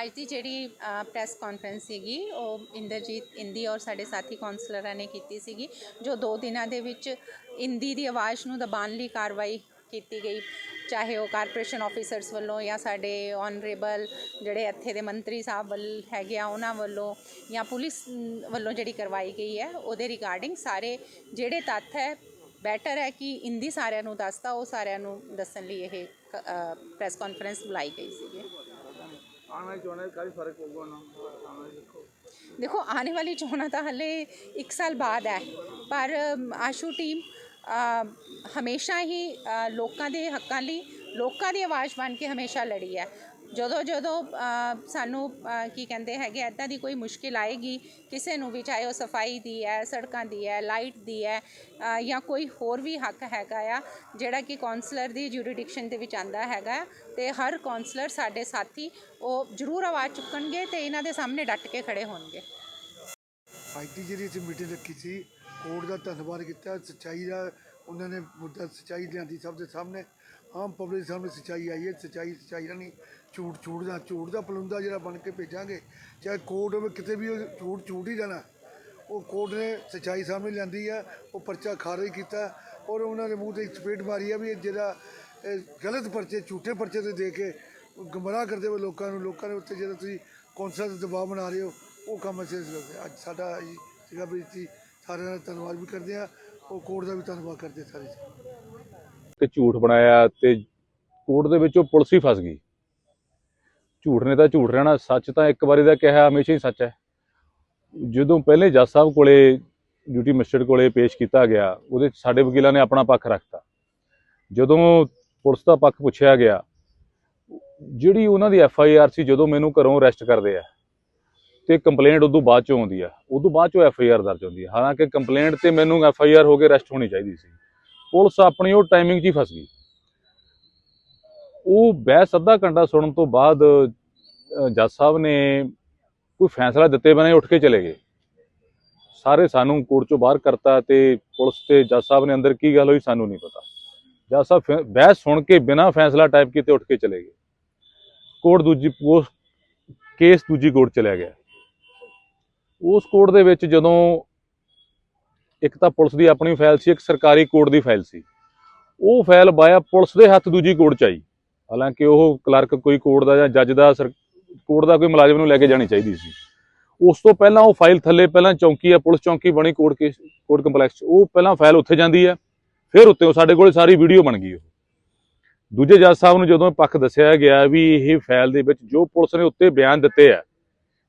ਅੱਜ ਦੀ ਜਿਹੜੀ press conference ਸੀਗੀ, ਉਹ ਇੰਦਰਜੀਤ, ਇੰਦੀ ਔਰ ਸਾਡੇ ਸਾਥੀ ਕਾਉਂਸਲਰਾਂ ਨੇ ਕੀਤੀ ਸੀਗੀ, ਜੋ ਦੋ ਦਿਨਾਂ ਦੇ ਵਿੱਚ ਇੰਦੀ ਦੀ ਆਵਾਜ਼ ਨੂੰ ਦਬਾਉਣ ਲਈ ਕਾਰਵਾਈ ਕੀਤੀ ਗਈ। ਚਾਹੇ ਉਹ ਕਾਰਪੋਰੇਸ਼ਨ ਆਫੀਸਰਸ ਵੱਲੋਂ ਜਾਂ ਸਾਡੇ ਆਨਰੇਬਲ ਜਿਹੜੇ ਇੱਥੇ ਦੇ ਮੰਤਰੀ ਸਾਹਿਬ ਵੱਲ ਹੈਗੇ ਆ, ਉਹਨਾਂ ਵੱਲੋਂ ਜਾਂ ਪੁਲਿਸ ਵੱਲੋਂ ਜਿਹੜੀ ਕਰਵਾਈ ਗਈ ਹੈ, ਉਹਦੇ ਰਿਗਾਰਡਿੰਗ ਸਾਰੇ ਜਿਹੜੇ ਤੱਥ ਹੈ ਬੈਟਰ ਹੈ ਕਿ ਇੰਦੀ ਸਾਰਿਆਂ ਨੂੰ ਦੱਸਦਾ ਉਹ ਸਾਰਿਆਂ ਨੂੰ ਦੱਸਣ ਲਈ ਇਹ ਪ੍ਰੈਸ ਕਾਨਫਰੰਸ ਬੁਲਾਈ ਗਈ ਸੀਗੀ। ਆਉਣ ਵਾਲੀ ਚੋਣਾਂ 'ਚ ਕਾਫੀ ਫ਼ਰਕ ਪਊਗਾ ਨਾ। ਆਉਣ ਵਾਲੀ ਦੇਖੋ। ਦੇਖੋ, ਆਉਣ ਵਾਲੀ ਚੋਣਾਂ ਤਾਂ ਹਲੇ 1 ਸਾਲ ਬਾਅਦ ਹੈ। ਪਰ ਆਸ਼ੂ ਟੀਮ ਹਮੇਸ਼ਾ ਹੀ ਲੋਕਾਂ ਦੇ ਹੱਕਾਂ ਲਈ, ਲੋਕਾਂ ਦੀ ਆਵਾਜ਼ ਬਣ ਕੇ ਹਮੇਸ਼ਾ ਲੜੀ ਹੈ। ਜਦੋਂ ਜਦੋਂ ਸਾਨੂੰ ਕੀ ਕਹਿੰਦੇ ਹੈਗੇ ਇੱਦਾਂ ਦੀ ਕੋਈ ਮੁਸ਼ਕਿਲ ਆਏਗੀ, ਕਿਸੇ ਨੂੰ ਵੀ, ਚਾਹੇ ਉਹ ਸਫ਼ਾਈ ਦੀ ਹੈ ਸੜਕਾਂ ਦੀ ਹੈ ਲਾਈਟ ਦੀ ਹੈ ਜਾਂ ਕੋਈ ਹੋਰ ਵੀ ਹੱਕ ਹੈਗਾ ਆ, ਜਿਹੜਾ ਕਿ ਕਾਉਂਸਲਰ ਦੀ ਜੁਰੀਡਿਕਸ਼ਨ ਦੇ ਵਿੱਚ ਆਂਦਾ ਹੈਗਾ, ਤੇ ਹਰ ਕਾਉਂਸਲਰ ਸਾਡੇ ਸਾਥੀ, ਉਹ ਜ਼ਰੂਰ ਆਵਾਜ਼ ਚੁੱਕਣਗੇ ਤੇ ਇਹਨਾਂ ਦੇ ਸਾਹਮਣੇ ਡਟ ਕੇ ਖੜੇ ਹੋਣਗੇ। ਅੱਜ ਦੀ ਜਿਹੜੀ ਅਸੀਂ ਮੀਟਿੰਗ ਰੱਖੀ ਸੀ, ਕੋਰਟ ਦਾ ਧੰਨਵਾਦ ਕੀਤਾ, ਸੱਚਾਈ ਦਾ, ਉਹਨਾਂ ਨੇ ਮੁੱਦਾ ਸੱਚਾਈ ਲਿਆਂਦੀ ਸਭ ਦੇ ਸਾਹਮਣੇ। ਆਮ ਪਬਲਿਕ ਸਾਹਮਣੇ ਸੱਚਾਈ ਆਈ ਹੈ, ਸੱਚਾਈ ਸੱਚਾਈ ਨਹੀਂ ਝੂਠ ਝੂਠ ਦਾ ਝੂਠ ਦਾ ਪਲੁੰਦਾ ਜਿਹੜਾ ਬਣ ਕੇ ਭੇਜਾਂਗੇ, ਚਾਹੇ ਕੋਰਟ ਹੋਵੇ ਕਿਤੇ ਵੀ ਉਹ ਝੂਠ ਝੂਠ ਹੀ ਜਾਣਾ। ਉਹ ਕੋਰਟ ਨੇ ਸੱਚਾਈ ਸਾਹਮਣੇ ਲਿਆਂਦੀ ਹੈ ਉਹ ਪਰਚਾ ਖਾਰਜ ਕੀਤਾ, ਔਰ ਉਹਨਾਂ ਦੇ ਮੂੰਹ ਤੇ ਇੱਕ ਚਪੇਟ ਮਾਰੀ ਆ ਵੀ ਇਹ ਜਿਹੜਾ, ਇਹ ਗਲਤ ਪਰਚੇ, ਝੂਠੇ ਪਰਚੇ ਤੇ ਦੇ ਕੇ ਗੁੰਮਰਾਹ ਕਰਦੇ ਹੋ ਲੋਕਾਂ ਨੂੰ, ਲੋਕਾਂ ਦੇ ਉੱਤੇ ਜਿਹੜਾ ਤੁਸੀਂ ਕੌਂਸਲ ਦਾ ਦਬਾਅ ਬਣਾ ਰਹੇ ਹੋ, ਉਹ ਕੰਮ ਅਸੀਂ ਕਰਦੇ। ਹਾਂ। ਅੱਜ ਸਾਡਾ ਇਹ ਸੀਗਾ ਵੀ ਅਸੀਂ ਸਾਰਿਆਂ ਦਾ ਧੰਨਵਾਦ ਵੀ ਕਰਦੇ ਆ ਉਹ ਕੋਰਟ ਦਾ ਵੀ ਧੰਨਵਾਦ ਕਰਦੇ ਸਾਰੇ। ਤੇ ਝੂਠ ਬਣਾਇਆ ਤੇ ਕੋਰਟ ਦੇ ਵਿੱਚ ਉਹ ਪੁਲਿਸ ਹੀ ਫਸ ਗਈ। ਝੂਠ ਨੇ ਤਾਂ ਝੂਠ ਰਹਿਣਾ, ਸੱਚ ਤਾਂ ਇੱਕ ਵਾਰੀ ਦਾ ਕਿਹਾ, ਹਮੇਸ਼ਾ ਹੀ ਸੱਚ ਹੈ। ਜਦੋਂ ਪਹਿਲੇ ਜੱਜ ਸਾਹਿਬ ਕੋਲੇ, ਡਿਊਟੀ ਮੈਜਿਸਟਰੇਟ ਕੋਲੇ ਪੇਸ਼ ਕੀਤਾ ਗਿਆ, ਉਹਦੇ 'ਚ ਸਾਡੇ ਵਕੀਲਾਂ ਨੇ ਆਪਣਾ ਪੱਖ ਰੱਖਤਾ। ਜਦੋਂ ਪੁਲਿਸ ਦਾ ਪੱਖ ਪੁੱਛਿਆ ਗਿਆ, ਜਿਹੜੀ ਉਹਨਾਂ ਦੀ ਐਫ ਆਈ ਆਰ ਸੀ ਜਦੋਂ ਮੈਨੂੰ ਘਰੋਂ ਅਰੈਸਟ ਕਰਦੇ ਆ, ਤੇ ਕੰਪਲੇਂਟ ਉਦੋਂ ਬਾਅਦ ਚੋਂ ਆਉਂਦੀ ਆ, ਉਦੋਂ ਬਾਅਦ ਚੋਂ ਐਫ ਆਈ ਆਰ ਦਰਜ ਹੁੰਦੀ ਹੈ ਹਾਲਾਂਕਿ ਕੰਪਲੇਂਟ ਤੇ ਮੈਨੂੰ ਐਫ ਆਈ ਆਰ ਹੋ ਕੇ ਅਰੈਸਟ ਹੋਣੀ ਚਾਹੀਦੀ ਸੀ। ਪੁਲਿਸ ਆਪਣੀ ਉਹ ਟਾਈਮਿੰਗ 'ਚ ਹੀ ਫਸ ਗਈ। ਉਹ ਬਹਿਸ ਅੱਧਾ ਘੰਟਾ ਸੁਣਨ ਤੋਂ ਬਾਅਦ ਜੱਜ ਸਾਹਿਬ ਨੇ ਕੋਈ ਫੈਸਲਾ ਦਿੱਤੇ ਬਿਨਾਂ ਉੱਠ ਕੇ ਚਲੇ ਗਏ। ਸਾਰੇ ਸਾਨੂੰ ਕੋਰਟ ਚੋਂ ਬਾਹਰ ਕਰਤਾ ਤੇ ਪੁਲਿਸ ਤੇ ਜੱਜ ਸਾਹਿਬ ਨੇ ਅੰਦਰ ਕੀ ਗੱਲ ਹੋਈ ਸਾਨੂੰ ਨਹੀਂ ਪਤਾ। ਜੱਜ ਸਾਹਿਬ ਫੈ- ਬਹਿਸ ਸੁਣ ਕੇ ਬਿਨਾਂ ਫੈਸਲਾ ਟਾਈਪ ਕੀਤੇ ਉੱਠ ਕੇ ਚਲੇ ਗਏ। ਕੋਰਟ ਦੂਜੀ, ਉਸ ਕੇਸ ਦੂਜੀ ਕੋਰਟ ਚਲਿਆ ਗਿਆ। ਉਸ ਕੋਰਟ ਦੇ ਵਿੱਚ ਜਦੋਂ ਇੱਕ ਤਾਂ ਪੁਲਿਸ ਦੀ ਆਪਣੀ ਫਾਈਲ ਸੀ, ਇੱਕ ਸਰਕਾਰੀ ਕੋਰਟ ਦੀ ਫਾਈਲ ਸੀ। ਉਹ ਫਾਈਲ ਬਾਇਆ ਪੁਲਿਸ ਦੇ ਹੱਥ ਦੂਜੀ ਕੋਰਟ ਚ ਆਈ। ਹਾਲਾਂਕਿ ਉਹ ਕਲਰਕ ਕੋਈ ਕੋਰਟ ਦਾ ਜਾਂ ਜੱਜ ਦਾ ਸਰ- ਕੋਰਟ ਦਾ ਕੋਈ ਮੁਲਾਜ਼ਮ ਨੂੰ ਲੈ ਕੇ ਜਾਣੀ ਚਾਹੀਦੀ ਸੀ। ਉਸ ਤੋਂ ਪਹਿਲਾਂ ਉਹ ਫਾਈਲ ਥੱਲੇ ਪਹਿਲਾਂ ਚੌਂਕੀ ਆ, ਪੁਲਿਸ ਚੌਂਕੀ ਬਣੀ ਕੋਰਟ ਕੇਸ, ਕੋਰਟ ਕੰਪਲੈਕਸ 'ਚ। ਉਹ ਪਹਿਲਾਂ ਫਾਈਲ ਉੱਥੇ ਜਾਂਦੀ ਹੈ ਫਿਰ ਉੱਤੇ ਉਹ ਸਾਡੇ ਕੋਲ ਸਾਰੀ ਵੀਡੀਓ ਬਣ ਗਈ ਉਹ। ਦੂਜੇ ਜੱਜ ਸਾਹਿਬ ਨੂੰ ਜਦੋਂ ਪੱਖ ਦੱਸਿਆ ਗਿਆ ਵੀ ਇਹ ਫਾਈਲ ਦੇ ਵਿੱਚ ਜੋ ਪੁਲਿਸ ਨੇ ਉੱਤੇ ਬਿਆਨ ਦਿੱਤੇ ਆ,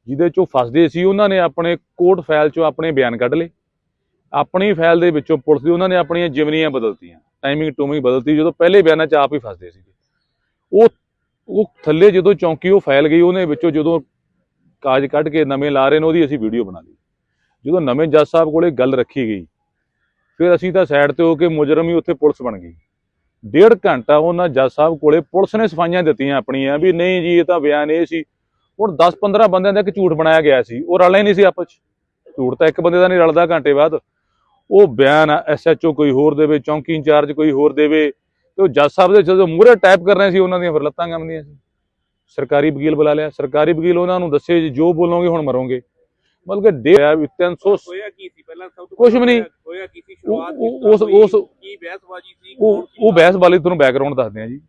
ਜਿਹਦੇ ਚੋਂ ਫਸਦੇ ਸੀ, ਉਹਨਾਂ ਨੇ ਆਪਣੇ ਕੋਰਟ ਫਾਈਲ ਚੋਂ ਆਪਣੇ ਬਿਆਨ ਕੱਢ ਲਏ। ਆਪਣੀ ਫਾਈਲ ਦੇ ਵਿੱਚੋਂ ਪੁਲਿਸ ਦੀ ਉਹਨਾਂ ਨੇ ਆਪਣੀਆਂ ਜਿਮਨੀਆਂ ਬਦਲਤੀਆਂ ਟਾਈਮਿੰਗ ਟੂਮਿੰਗ ਬਦਲਤੀ, ਜਦੋਂ ਪਹਿਲੇ ਬਿਆਨਾਂ 'ਚ ਆਪ ਹੀ ਫਸਦੇ ਸੀ ਉਹ ਉਹ ਥੱਲੇ ਜਦੋਂ ਚੌਂਕੀ ਉਹ ਫੈਲ ਗਈ, ਉਹਨੇ ਵਿੱਚੋਂ ਜਦੋਂ ਕਾਜ ਕੱਢ ਕੇ ਨਵੇਂ ਲਾ ਰਹੇ ਨੇ, ਉਹਦੀ ਅਸੀਂ ਵੀਡੀਓ ਬਣਾ ਲਈ। ਜਦੋਂ ਨਵੇਂ ਜੱਜ ਸਾਹਿਬ ਕੋਲੇ ਗੱਲ ਰੱਖੀ ਗਈ, ਫਿਰ ਅਸੀਂ ਤਾਂ ਸਾਈਡ ਤੇ ਹੋ ਕੇ ਮੁਜਰਮ ਹੀ ਉੱਥੇ ਪੁਲਿਸ ਬਣ ਗਈ। ਡੇਢ ਘੰਟਾ ਉਹਨਾਂ ਜੱਜ ਸਾਹਿਬ ਕੋਲੇ ਪੁਲਿਸ ਨੇ ਸਫਾਈਆਂ ਦਿੱਤੀਆਂ ਆਪਣੀਆਂ, ਵੀ ਨਹੀਂ ਜੀ, ਇਹ ਤਾਂ ਬਿਆਨ ਇਹ ਸੀ। ਹੁਣ 10-15 ਬੰਦਿਆਂ ਦਾ ਇੱਕ ਝੂਠ ਬਣਾਇਆ ਗਿਆ ਸੀ, ਉਹ ਰਲੇ ਨਹੀਂ ਸੀ ਆਪਸ 'ਚ। ਝੂਠ ਤਾਂ ਇੱਕ ਬੰਦੇ ਦਾ ਨਹੀਂ ਰਲਦਾ ਘੰਟੇ ਬਾਅਦ। ਉਹ ਬਿਆਨ ਐਸਐਚਓ ਕੋਈ ਹੋਰ ਦੇਵੇ, ਚੌਂਕੀ ਇੰਚਾਰਜ ਕੋਈ ਹੋਰ ਦੇਵੇ ਤੇ ਉਹ ਜੱਜ ਸਾਹਿਬ ਦੇ ਜਦੋਂ ਮੂਹਰੇ ਟਾਈਪ ਕਰਨੇ ਸੀ ਉਹਨਾਂ ਦੀਆਂ ਫਿਰ ਲੱਤਾਂ ਕੰਮਦੀਆਂ ਸੀ। ਸਰਕਾਰੀ ਵਕੀਲ ਬੁਲਾ ਲਿਆ। ਸਰਕਾਰੀ ਵਕੀਲ ਉਹਨਾਂ ਨੂੰ ਦੱਸੇ ਜੀ ਜੋ ਬੋਲੋਗੇ ਹੁਣ ਮਰੋਗੇ। ਮਤਲਬ ਕਿ ਡੇ ਆ ਵੀ 300 ਹੋਇਆ ਕੀ ਸੀ? ਪਹਿਲਾਂ ਸਭ ਤੋਂ ਕੁਛ ਵੀ ਨਹੀਂ। ਹੋਇਆ ਕੀ ਸੀ? ਸ਼ੁਰੂਆਤ ਉਸ-? ਉਸ- ਕੀ ਬਹਿਸਬਾਜ਼ੀ ਸੀ? ਉਹ ਕੌਣ ਸੀ? ਉਹ ਬਹਿਸ ਵਾਲੀ ਤੁਹਾਨੂੰ ਬੈਕਗ੍ਰਾਉਂਡ ਦੱਸਦੇ ਆ ਜੀ।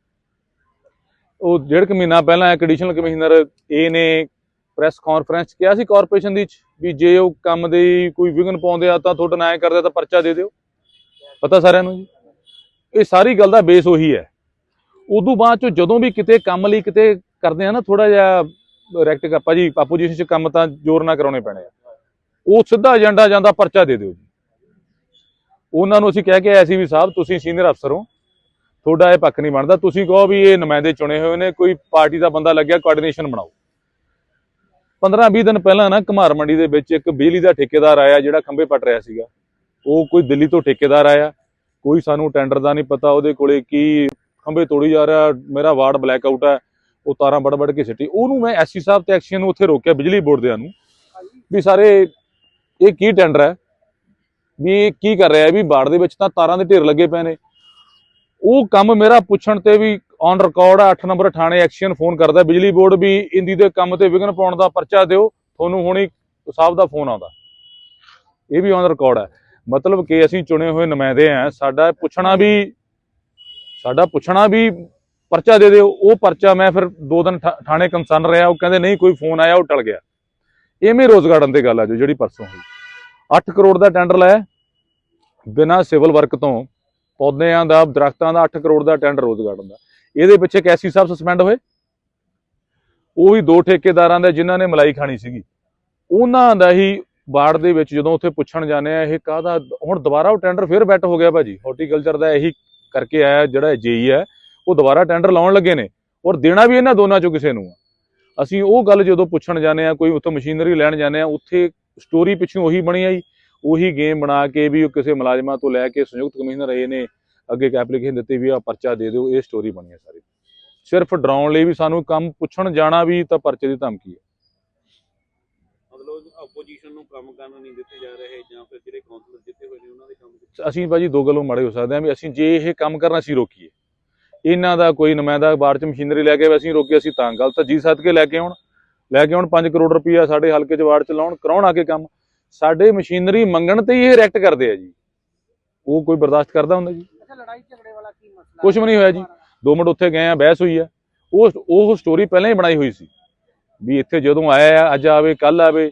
ਉਹ ਡੇਢ ਕੁ ਮਹੀਨਾ ਪਹਿਲਾਂ ਇੱਕ ਐਡੀਸ਼ਨਲ ਕਮਿਸ਼ਨਰ ਏ ਨੇ ਪ੍ਰੈਸ ਕਾਨਫਰੰਸ ਕਿਹਾ ਸੀ ਕਾਰਪੋਰੇਸ਼ਨ ਦੀ ਵੀ ਜੇ ਉਹ ਕੰਮ ਦੇ ਕੋਈ ਵਿਘਨ ਪਾਉਂਦੇ ਆ ਤਾਂ ਤੁਹਾਡਾ ਨਾਂ ਕਰਦੇ ਤਾਂ ਪਰਚਾ ਦੇ ਦਿਓ। ਪਤਾ ਸਾਰਿਆਂ ਨੂੰ ਜੀ? ਇਹ ਸਾਰੀ ਗੱਲ ਦਾ ਬੇਸ ਉਹੀ ਹੈ। ਉਦੋਂ ਬਾਅਦ ਚ ਜਦੋਂ ਵੀ ਕਿਤੇ ਕੰਮ ਲਈ ਕਿਤੇ ਕਰਦੇ ਆ ਨਾ ਥੋੜਾ ਜਿਹਾ ਰੈਕਟ ਕੱਪਾ ਜੀ ਆਪੋਜੀਸ਼ਨ ਚ ਕੰਮ ਤਾਂ ਜ਼ੋਰ ਨਾ ਕਰਾਉਣੇ ਪੈਣੇ ਆ। ਉਹ ਸਿੱਧਾ ਏਜੰਡਾ ਜਾਂਦਾ ਪਰਚਾ ਦੇ ਦਿਓ ਜੀ। ਉਹਨਾਂ ਨੂੰ ਅਸੀਂ ਕਹਿ ਕੇ ਆਏ ਸੀ ਵੀ ਸਾਹਿਬ ਤੁਸੀਂ ਸੀਨੀਅਰ ਅਫਸਰ ਹੋ। ਤੁਹਾਡਾ ਇਹ ਪੱਖ ਨਹੀਂ ਬਣਦਾ। ਤੁਸੀਂ ਕਹੋ ਵੀ ਇਹ ਨੁਮਾਇੰਦੇ ਚੁਣੇ ਹੋਏ ਨੇ, ਕੋਈ ਪਾਰਟੀ ਦਾ ਬੰਦਾ ਲੱਗਿਆ ਕੋਆਰਡੀਨੇਸ਼ਨ ਬਣਾਓ। 15-20 ਦਿਨ ਪਹਿਲਾਂ ਨਾ ਘਮਾਰ ਮੰਡੀ ਦੇ ਵਿੱਚ ਇੱਕ ਬਿਜਲੀ ਦਾ ਠੇਕੇਦਾਰ ਆਇਆ ਜਿਹੜਾ ਖੰਭੇ ਪੱਟ ਰਿਹਾ ਸੀਗਾ। ਉਹ ਕੋਈ ਦਿੱਲੀ ਤੋਂ ਠੇਕੇਦਾਰ ਆਇਆ। ਕੋਈ ਸਾਨੂੰ ਟੈਂਡਰ ਦਾ ਨਹੀਂ ਪਤਾ ਉਹਦੇ ਕੋਲੇ ਕੀ ਖੰਭੇ ਤੋੜੀ ਜਾ ਰਿਹਾ, ਮੇਰਾ ਵਾਰਡ ਬਲੈਕ ਆਊਟ ਹੈ, ਉਹ ਤਾਰਾਂ ਵੜ ਵੜ ਕੇ ਸਿੱਟੀ। ਉਹਨੂੰ ਮੈਂ ਐਸਸੀ ਸਾਹਿਬ ਤੇ ਐਕਸ਼ਨ ਨੂੰ ਉੱਥੇ ਰੋਕਿਆ ਬਿਜਲੀ ਬੋਰਡ ਦਿਆਂ ਨੂੰ ਵੀ ਸਾਰੇ, ਇਹ ਕੀ ਟੈਂਡਰ ਹੈ? ਵੀ ਇਹ ਕੀ ਕਰ ਰਿਹਾ ਵੀ ਬਾੜ ਦੇ ਵਿੱਚ ਤਾਂ ਤਾਰਾਂ ਦੇ ਢੇਰ ਲੱਗੇ ਪਏ ਨੇ। ਉਹ ਕੰਮ ਮੇਰਾ ਪੁੱਛਣ ਤੇ ਵੀ ਔਨ ਰਿਕਾਰਡ ਆ 8 ਨੰਬਰ ਥਾਣੇ ਐਕਸ਼ਨ ਫੋਨ ਕਰਦਾ ਬਿਜਲੀ ਬੋਰਡ ਵੀ ਇੰਦੀ ਦੇ ਕੰਮ ਤੇ ਵਿਘਨ ਪਾਉਣ ਦਾ ਪਰਚਾ ਦਿਓ, ਤੁਹਾਨੂੰ ਹੁਣੀ ਸਾਹਿਬ ਦਾ ਫੋਨ ਆਉਂਦਾ। ਇਹ ਵੀ ਔਨ ਰਿਕਾਰਡ ਹੈ। ਮਤਲਬ ਕਿ ਅਸੀਂ ਚੁਣੇ ਹੋਏ ਨੁਮਾਇੰਦੇ ਆ, ਸਾਡਾ ਪੁੱਛਣਾ ਵੀ, ਸਾਡਾ ਪੁੱਛਣਾ ਵੀ ਪਰਚਾ ਦੇ ਦਿਓ। ਉਹ ਪਰਚਾ ਮੈਂ ਫਿਰ ਦੋ ਦਿਨ ਥਾਣੇ ਕੰਸਰਨ ਰਿਹਾ, ਉਹ ਕਹਿੰਦੇ ਨਹੀਂ, ਕੋਈ ਫੋਨ ਆਇਆ, ਉਹ ਟਲ ਗਿਆ। ਐਵੇਂ ਰੋਜ਼ ਗਾਰਡਨ ਤੇ ਗੱਲ ਆ ਜੋ, ਜਿਹੜੀ ਪਰਸੋਂ ਹੋਈ। 8 ਕਰੋੜ ਦਾ ਟੈਂਡਰ ਲਾਇਆ। ਬਿਨਾਂ ਸਿਵਲ ਵਰਕ ਤੋਂ ਪੌਦਿਆਂ ਦਾ, ਦਰਖਤਾਂ ਦਾ 8 ਕਰੋੜ ਦਾ ਟੈਂਡਰ ਰੋਜ਼ ਗਾਰਡਨ ਦਾ। ਇਹਦੇ ਪਿੱਛੇ ਕੈਸੀ ਸਾਹਿਬ ਸਸਪੈਂਡ ਹੋਏ? ਉਹ ਵੀ ਦੋ ਠੇਕੇਦਾਰਾਂ ਦੇ, ਜਿਨ੍ਹਾਂ ਨੇ ਮਲਾਈ ਖਾਣੀ ਸੀਗੀ। ਉਹਨਾਂ ਦਾ ਹੀ ਬਾੜ ਦੇ ਵਿੱਚ ਜਦੋਂ ਉੱਥੇ ਪੁੱਛਣ ਜਾਂਦੇ ਆ, ਇਹ ਕਾਹਦਾ? ਹੁਣ ਦੁਬਾਰਾ ਉਹ ਟੈਂਡਰ ਫਿਰ ਬੈਟ ਹੋ ਗਿਆ ਭਾਜੀ। ਹਾਰਟੀਕਲਚਰ ਦਾ ਇਹੀ ਕਰਕੇ ਆਇਆ, ਜਿਹੜਾ ਜੇਈ ਹੈ, ਉਹ ਦੁਬਾਰਾ ਟੈਂਡਰ ਲਾਉਣ ਲੱਗੇ ਨੇ। ਔਰ ਦੇਣਾ ਵੀ ਇਹਨਾਂ ਦੋਨਾਂ ਚੋਂ ਕਿਸੇ ਨੂੰ ਆ। ਅਸੀਂ ਉਹ ਗੱਲ ਜਦੋਂ ਪੁੱਛਣ ਜਾਂਦੇ ਆ, ਕੋਈ ਉੱਥੋਂ ਮਸ਼ੀਨਰੀ ਲੈਣ ਜਾਂਦੇ ਆ, ਉੱਥੇ ਸਟੋਰੀ ਪਿੱਛੋਂ ਉਹੀ ਬਣੀ ਆਈ। ਉਹੀ ਗੇਮ ਬਣਾ ਕੇ ਵੀ ਉਹ ਕਿਸੇ ਮੁਲਾਜ਼ਮਾਂ ਤੋਂ ਲੈ ਕੇ ਸੰਯੁਕਤ ਕਮਿਸ਼ਨਰ ਇਹ ਨੇ। ਅੱਗੇ ਇੱਕ ਐਪਲੀਕੇਸ਼ਨ ਦਿੱਤੀ ਵੀ ਆ ਪਰਚਾ ਦੇ ਦਿਓ, ਇਹ ਸਟੋਰੀ ਬਣੀ ਹੈ ਸਾਰੀ। ਸਿਰਫ ਡਰਾਉਣ ਲਈ ਵੀ ਸਾਨੂੰ ਕੰਮ ਪੁੱਛਣ ਜਾਣਾ ਵੀ ਤਾਂ ਪਰਚੇ ਦੀ ਧਮਕੀ ਹੈ ਆਪੋਜੀਸ਼ਨ ਨੂੰ ਕੰਮ ਕਰਨ ਨਹੀਂ ਦਿੱਤੇ ਜਾ ਰਹੇ ਜਾਂ ਫਿਰ ਜਿਹੜੇ ਕਾਉਂਸਲਰ ਜਿੱਤੇ ਹੋਏ ਨੇ ਉਹਨਾਂ ਦੇ ਕੰਮ ਅਸੀਂ ਭਾਜੀ ਦੋ ਗੱਲੋਂ ਮਾੜੇ ਹੋ ਸਕਦੇ ਹਾਂ ਵੀ ਅਸੀਂ ਜੇ ਇਹ ਕੰਮ ਕਰਨਾ ਅਸੀਂ ਰੋਕੀਏ। ਇਹਨਾਂ ਦਾ ਕੋਈ ਨੁਮਾਇੰਦਾ ਬਾਹਰ ਚ ਮਸ਼ੀਨਰੀ ਲੈ ਕੇ ਅਸੀਂ ਰੋਕੀਏ ਅਸੀਂ ਤਾਂ ਗਲਤ ਜੀ ਸੱਦ ਕੇ ਲੈ ਕੇ ਆਉਣ ਲੈ ਕੇ ਆਉਣ 5 ਕਰੋੜ ਰੁਪਈਆ ਸਾਡੇ ਹਲਕੇ ਚ ਵਾਰਡ ਚ ਲਾਉਣ ਕਰਾਉਣ ਆ ਕੇ ਕੰਮ। ਸਾਡੇ ਮਸ਼ੀਨਰੀ ਮੰਗਣ ਤੇ ਹੀ ਇਹ ਰਿਐਕਟ ਕਰਦੇ ਆ ਜੀ। ਉਹ ਕੋਈ ਬਰਦਾਸ਼ਤ ਕਰਦਾ ਹੁੰਦਾ ਜੀ। ਅੱਛਾ ਲੜਾਈ ਝਗੜੇ ਵਾਲਾ ਕੀ ਮਸਲਾ? ਕੁਛ ਵੀ ਨਹੀਂ ਹੋਇਆ ਜੀ। ਦੋ ਮਿੰਟ ਉੱਥੇ ਗਏ ਆ ਬਹਿਸ ਹੋਈ ਆ। ਉਹ ਉਹ ਸਟੋਰੀ ਪਹਿਲਾਂ ਹੀ ਬਣਾਈ ਹੋਈ ਸੀ। ਵੀ ਇੱਥੇ ਜਦੋਂ ਆਇਆ ਅੱਜ ਆਵੇ ਕੱਲ ਆਵੇ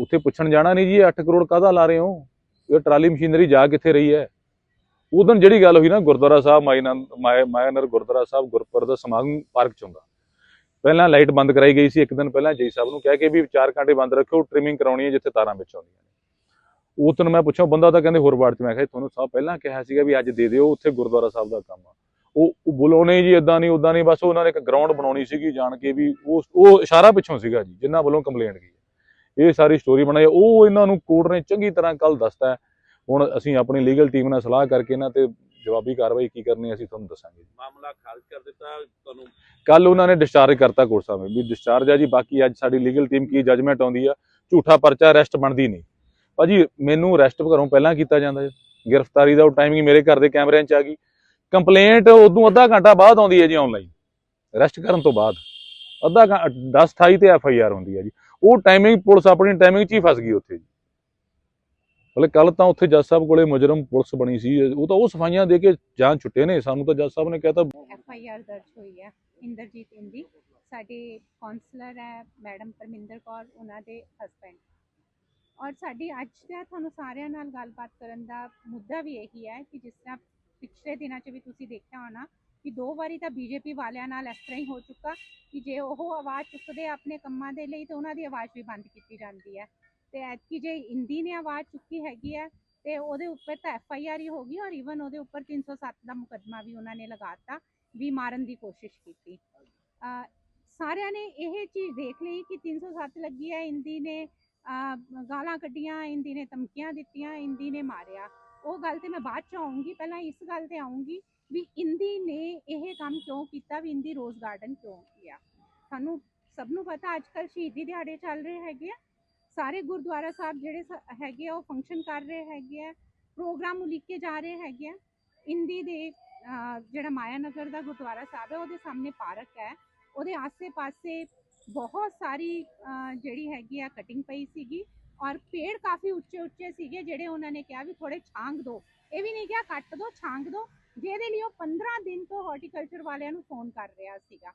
ਉੱਥੇ ਪੁੱਛਣ ਜਾਣਾ ਨਹੀਂ ਜੀ 8 ਕਰੋੜ ਕਾਹਦਾ ਲਾ ਰਹੇ ਹੋ? ਇਹ ਟਰਾਲੀ ਮਸ਼ੀਨਰੀ ਜਾ ਕਿੱਥੇ ਰਹੀ ਹੈ? ਉਦੋਂ ਜਿਹੜੀ ਗੱਲ ਹੋਈ ਨਾ, ਗੁਰਦੁਆਰਾ ਸਾਹਿਬ ਮਾਇਨੰਦ ਮਾਇਆ- ਮਾਇਆਨਗਰ ਗੁਰਦੁਆਰਾ ਸਾਹਿਬ ਗੁਰਪੁਰ ਦਾ ਸਮਾਗਮ ਪਾਰਕ ਚ ਹੁੰਦਾ। ਪਹਿਲਾਂ ਲਾਈਟ ਬੰਦ ਕਰਾਈ ਗਈ ਸੀ, ਇੱਕ ਦਿਨ ਪਹਿਲਾਂ ਜਈ ਸਾਹਿਬ ਨੂੰ ਕਹਿ ਕੇ ਵੀ 4 ਘੰਟੇ ਬੰਦ ਰੱਖਿਓ, ਟ੍ਰਿਮਿੰਗ ਕਰਾਉਣੀ ਹੈ ਜਿੱਥੇ ਤਾਰਾਂ ਵਿੱਚ ਆਉਂਦੀਆਂ ਨੇ। ਉਹ ਤੋਂ ਮੈਂ ਪੁੱਛਿਆ, ਬੰਦਾ ਤਾਂ ਕਹਿੰਦੇ ਹੋਰ ਵਾਰਡ ਚ, ਮੈਂ ਕਿਹਾ ਤੁਹਾਨੂੰ ਸਾਹਿਬ ਪਹਿਲਾਂ ਕਿਹਾ ਸੀਗਾ ਵੀ ਅੱਜ ਦੇ ਦਿਓ, ਉੱਥੇ ਗੁਰਦੁਆਰਾ ਸਾਹਿਬ ਦਾ ਕੰਮ ਆ। ਉਹ ਉਹ ਬੋਲੋ ਨਹੀਂ ਜੀ ਇਦਾਂ ਨਹੀਂ ਉਦਾਂ ਨਹੀਂ, ਬਸ ਉਹਨਾਂ ਨੇ ਇੱਕ ਗਰਾਊਂਡ ਬਣਾਉਣੀ ਸੀਗੀ, ਜਾਣ ਕੇ ਵੀ ਉਹ ਉਹ ਇਸ਼ਾਰਾ ਪਿੱਛੋਂ ਸੀਗਾ ਜੀ, ਜਿਨ੍ਹਾਂ ਵੱਲੋਂ ਕੰਪਲੇਂਟ ਗਈ ਇਹ ਸਾਰੀ ਸਟੋਰੀ ਬਣਾਈ ਉਹ ਇਹਨਾਂ ਨੂੰ ਕੋਰਟ ਨੇ ਚੰਗੀ ਤਰ੍ਹਾਂ ਕੱਲ ਦੱਸਤਾ ਹੈ। ਹੁਣ ਅਸੀਂ ਆਪਣੀ ਲੀਗਲ ਟੀਮ ਨਾਲ ਸਲਾਹ ਕਰਕੇ ਇਹਨਾਂ ਤੇ ਜਵਾਬੀ ਕਾਰਵਾਈ ਕੀ ਕਰਨੀ ਹੈ ਅਸੀਂ ਤੁਹਾਨੂੰ ਦੱਸਾਂਗੇ ਮਾਮਲਾ ਖਾਰਜ ਕਰ ਦਿੱਤਾ ਤੁਹਾਨੂੰ ਕੱਲ ਉਹਨਾਂ ਨੇ ਡਿਸਚਾਰਜ ਕਰਤਾ ਕੋਰਟ ਸਾਹਿਬ ਵੀ ਡਿਸਚਾਰਜ ਆ ਜੀ ਬਾਕੀ ਅੱਜ ਸਾਡੀ ਲੀਗਲ ਟੀਮ ਕੀ ਜਜਮੈਂਟ ਆਉਂਦੀ ਆ ਝੂਠਾ ਪਰਚਾ ਅਰੈਸਟ ਬਣਦੀ ਨਹੀਂ। ਭਾਜੀ ਮੈਨੂੰ ਅਰੈਸਟ ਘਰੋਂ ਪਹਿਲਾਂ ਕੀਤਾ ਜਾਂਦਾ ਜੀ। ਗ੍ਰਿਫਤਾਰੀ ਦਾ ਉਹ ਟਾਈਮਿੰਗ ਮੇਰੇ ਘਰ ਦੇ ਕੈਮਰਿਆਂ 'ਚ ਆ ਗਈ। ਕੰਪਲੇਂਟ ਉਦੋਂ ਅੱਧਾ ਘੰਟਾ ਬਾਅਦ ਆਉਂਦੀ ਹੈ ਜੀ ਆਨਲਾਈਨ ਅਰੈਸਟ ਕਰਨ ਤੋਂ ਬਾਅਦ। ਅੱਧਾ 10 28 ਤੇ ਐਫ ਆਈ ਆਰ ਹੁੰਦੀ ਹੈ ਜੀ। ਉਹ ਟਾਈਮਿੰਗ ਪੁਲਿਸ ਆਪਣੀ ਟਾਈਮਿੰਗ 'ਚ ਹੀ ਫਸ ਗਈ ਉੱਥੇ। ਜੀ ਮਤਲਬ ਕੱਲ ਤਾਂ ਉੱਥੇ ਜੱਜ ਸਾਹਿਬ ਕੋਲੇ ਮੁਜਰਮ ਪੁਲਿਸ ਬਣੀ ਸੀ, ਉਹ ਤਾਂ ਉਹ ਸਫਾਈਆਂ ਦੇ ਕੇ ਜਾਨ ਛੁੱਟੇ ਨੇ। ਸਾਨੂੰ ਤਾਂ ਜੱਜ ਸਾਹਿਬ ਨੇ ਕਹਿਤਾ ਐਫ ਆਈ ਆਰ ਦਰਜ ਹੋਈ ਹੈ, ਇੰਦਰਜੀਤ ਇੰਦੀ। ਸਾਡੇ ਕਾਉਂਸਲਰ ਹੈ, ਮੈਡਮ ਪਰਮਿੰਦਰ ਕੌਰ, ਉਹਨਾਂ ਦੇ ਹਸਬੈਂਡ ਔਰ ਸਾਡੀ ਅੱਜ ਦਾ ਤੁਹਾਨੂੰ ਸਾਰਿਆਂ ਨਾਲ ਗੱਲਬਾਤ ਕਰਨ ਦਾ ਮੁੱਦਾ ਵੀ ਇਹੀ ਹੈ ਕਿ ਜਿਸ ਤਰ੍ਹਾਂ ਪਿਛਲੇ ਦਿਨਾਂ 'ਚ ਵੀ ਤੁਸੀਂ ਦੇਖਿਆ ਹੋਣਾ ਕਿ ਦੋ ਵਾਰੀ ਤਾਂ ਬੀਜੇਪੀ ਵਾਲਿਆਂ ਨਾਲ ਇਸ ਤਰ੍ਹਾਂ ਹੀ ਹੋ ਚੁੱਕਾ ਕਿ ਜੇ ਉਹ ਆਵਾਜ਼ ਚੁੱਕਦੇ ਆਪਣੇ ਕੰਮਾਂ ਦੇ ਲਈ ਤਾਂ ਉਹਨਾਂ ਦੀ ਆਵਾਜ਼ ਵੀ ਬੰਦ ਕੀਤੀ ਜਾਂਦੀ ਹੈ। ਤੇ ਐਤਕੀ ਜੇ ਇੰਦੀ ਨੇ ਆਵਾਜ਼ ਚੁੱਕੀ ਹੈਗੀ ਹੈ ਤੇ ਉਹਦੇ ਉੱਪਰ ਤਾਂ ਐਫ ਆਈ ਆਰ ਹੀ ਹੋ ਗਈ ਔਰ ਈਵਨ ਉਹਦੇ ਉੱਪਰ 307 ਦਾ ਮੁਕੱਦਮਾ ਵੀ ਉਹਨਾਂ ਨੇ ਲਗਾਤਾ ਵੀ ਮਾਰਨ ਦੀ ਕੋਸ਼ਿਸ਼ ਕੀਤੀ। ਸਾਰਿਆਂ ਨੇ ਇਹ ਚੀਜ਼ ਦੇਖ ਲਈ ਕਿ 307 ਲੱਗੀ ਹੈ ਇੰਦੀ ਨੇ ਗਾਲਾਂ ਕੱਢੀਆਂ ਇੰਦੀ ਨੇ ਧਮਕੀਆਂ ਦਿੱਤੀਆਂ ਇੰਦੀ ਨੇ ਮਾਰਿਆ। ਉਹ ਗੱਲ ਤੇ ਮੈਂ ਬਾਅਦ ਚ ਆਉਂਗੀ ਪਹਿਲਾਂ ਇਸ ਗੱਲ ਤੇ ਆਉਂਗੀ ਵੀ ਇੰਦੀ ਨੇ ਇਹ ਕੰਮ ਕਿਉਂ ਕੀਤਾ, ਵੀ ਇੰਦੀ ਰੋਜ਼ ਗਾਰਡਨ ਕਿਉਂ ਗਿਆ? ਸਾਨੂੰ ਸਭ ਨੂੰ ਪਤਾ ਅੱਜ ਕੱਲ ਸ਼ਹੀਦੀ ਦਿਹਾੜੇ ਚੱਲ ਰਹੇ ਹੈਗੇ ਆ। ਸਾਰੇ ਗੁਰਦੁਆਰਾ ਸਾਹਿਬ ਜਿਹੜੇ ਹੈਗੇ ਆ, ਉਹ ਫੰਕਸ਼ਨ ਕਰ ਰਹੇ ਹੈਗੇ ਆ। ਪ੍ਰੋਗਰਾਮ ਉਲੀਕੇ ਜਾ ਰਹੇ ਹੈਗੇ ਆ। ਇੰਦੀ ਦੇ ਜਿਹੜਾ ਮਾਇਆ ਨਗਰ ਦਾ ਗੁਰਦੁਆਰਾ ਸਾਹਿਬ ਹੈ, ਉਹਦੇ ਸਾਹਮਣੇ ਪਾਰਕ ਹੈ। ਉਹਦੇ ਆਸੇ-ਪਾਸੇ ਬਹੁਤ ਸਾਰੀ ਜਿਹੜੀ ਹੈਗੀ ਆ ਕਟਿੰਗ ਪਈ ਸੀਗੀ ਔਰ ਪੇੜ ਕਾਫੀ ਉੱਚੇ ਉੱਚੇ ਸੀਗੇ, ਜਿਹੜੇ ਉਹਨਾਂ ਨੇ ਕਿਹਾ ਵੀ ਥੋੜੇ ਛਾਂਗ ਦਿਓ ਇਹ ਵੀ ਨਹੀਂ ਕਿਹਾ ਕੱਟ ਦਿਓ ਛਾਂਗ ਦਿਓ ਜਿਹਦੇ ਲਈ ਉਹ 15 ਦਿਨ ਤੋਂ ਹਾਰਟੀਕਲਚਰ ਵਾਲਿਆਂ ਨੂੰ ਫੋਨ ਕਰ ਰਿਹਾ ਸੀਗਾ।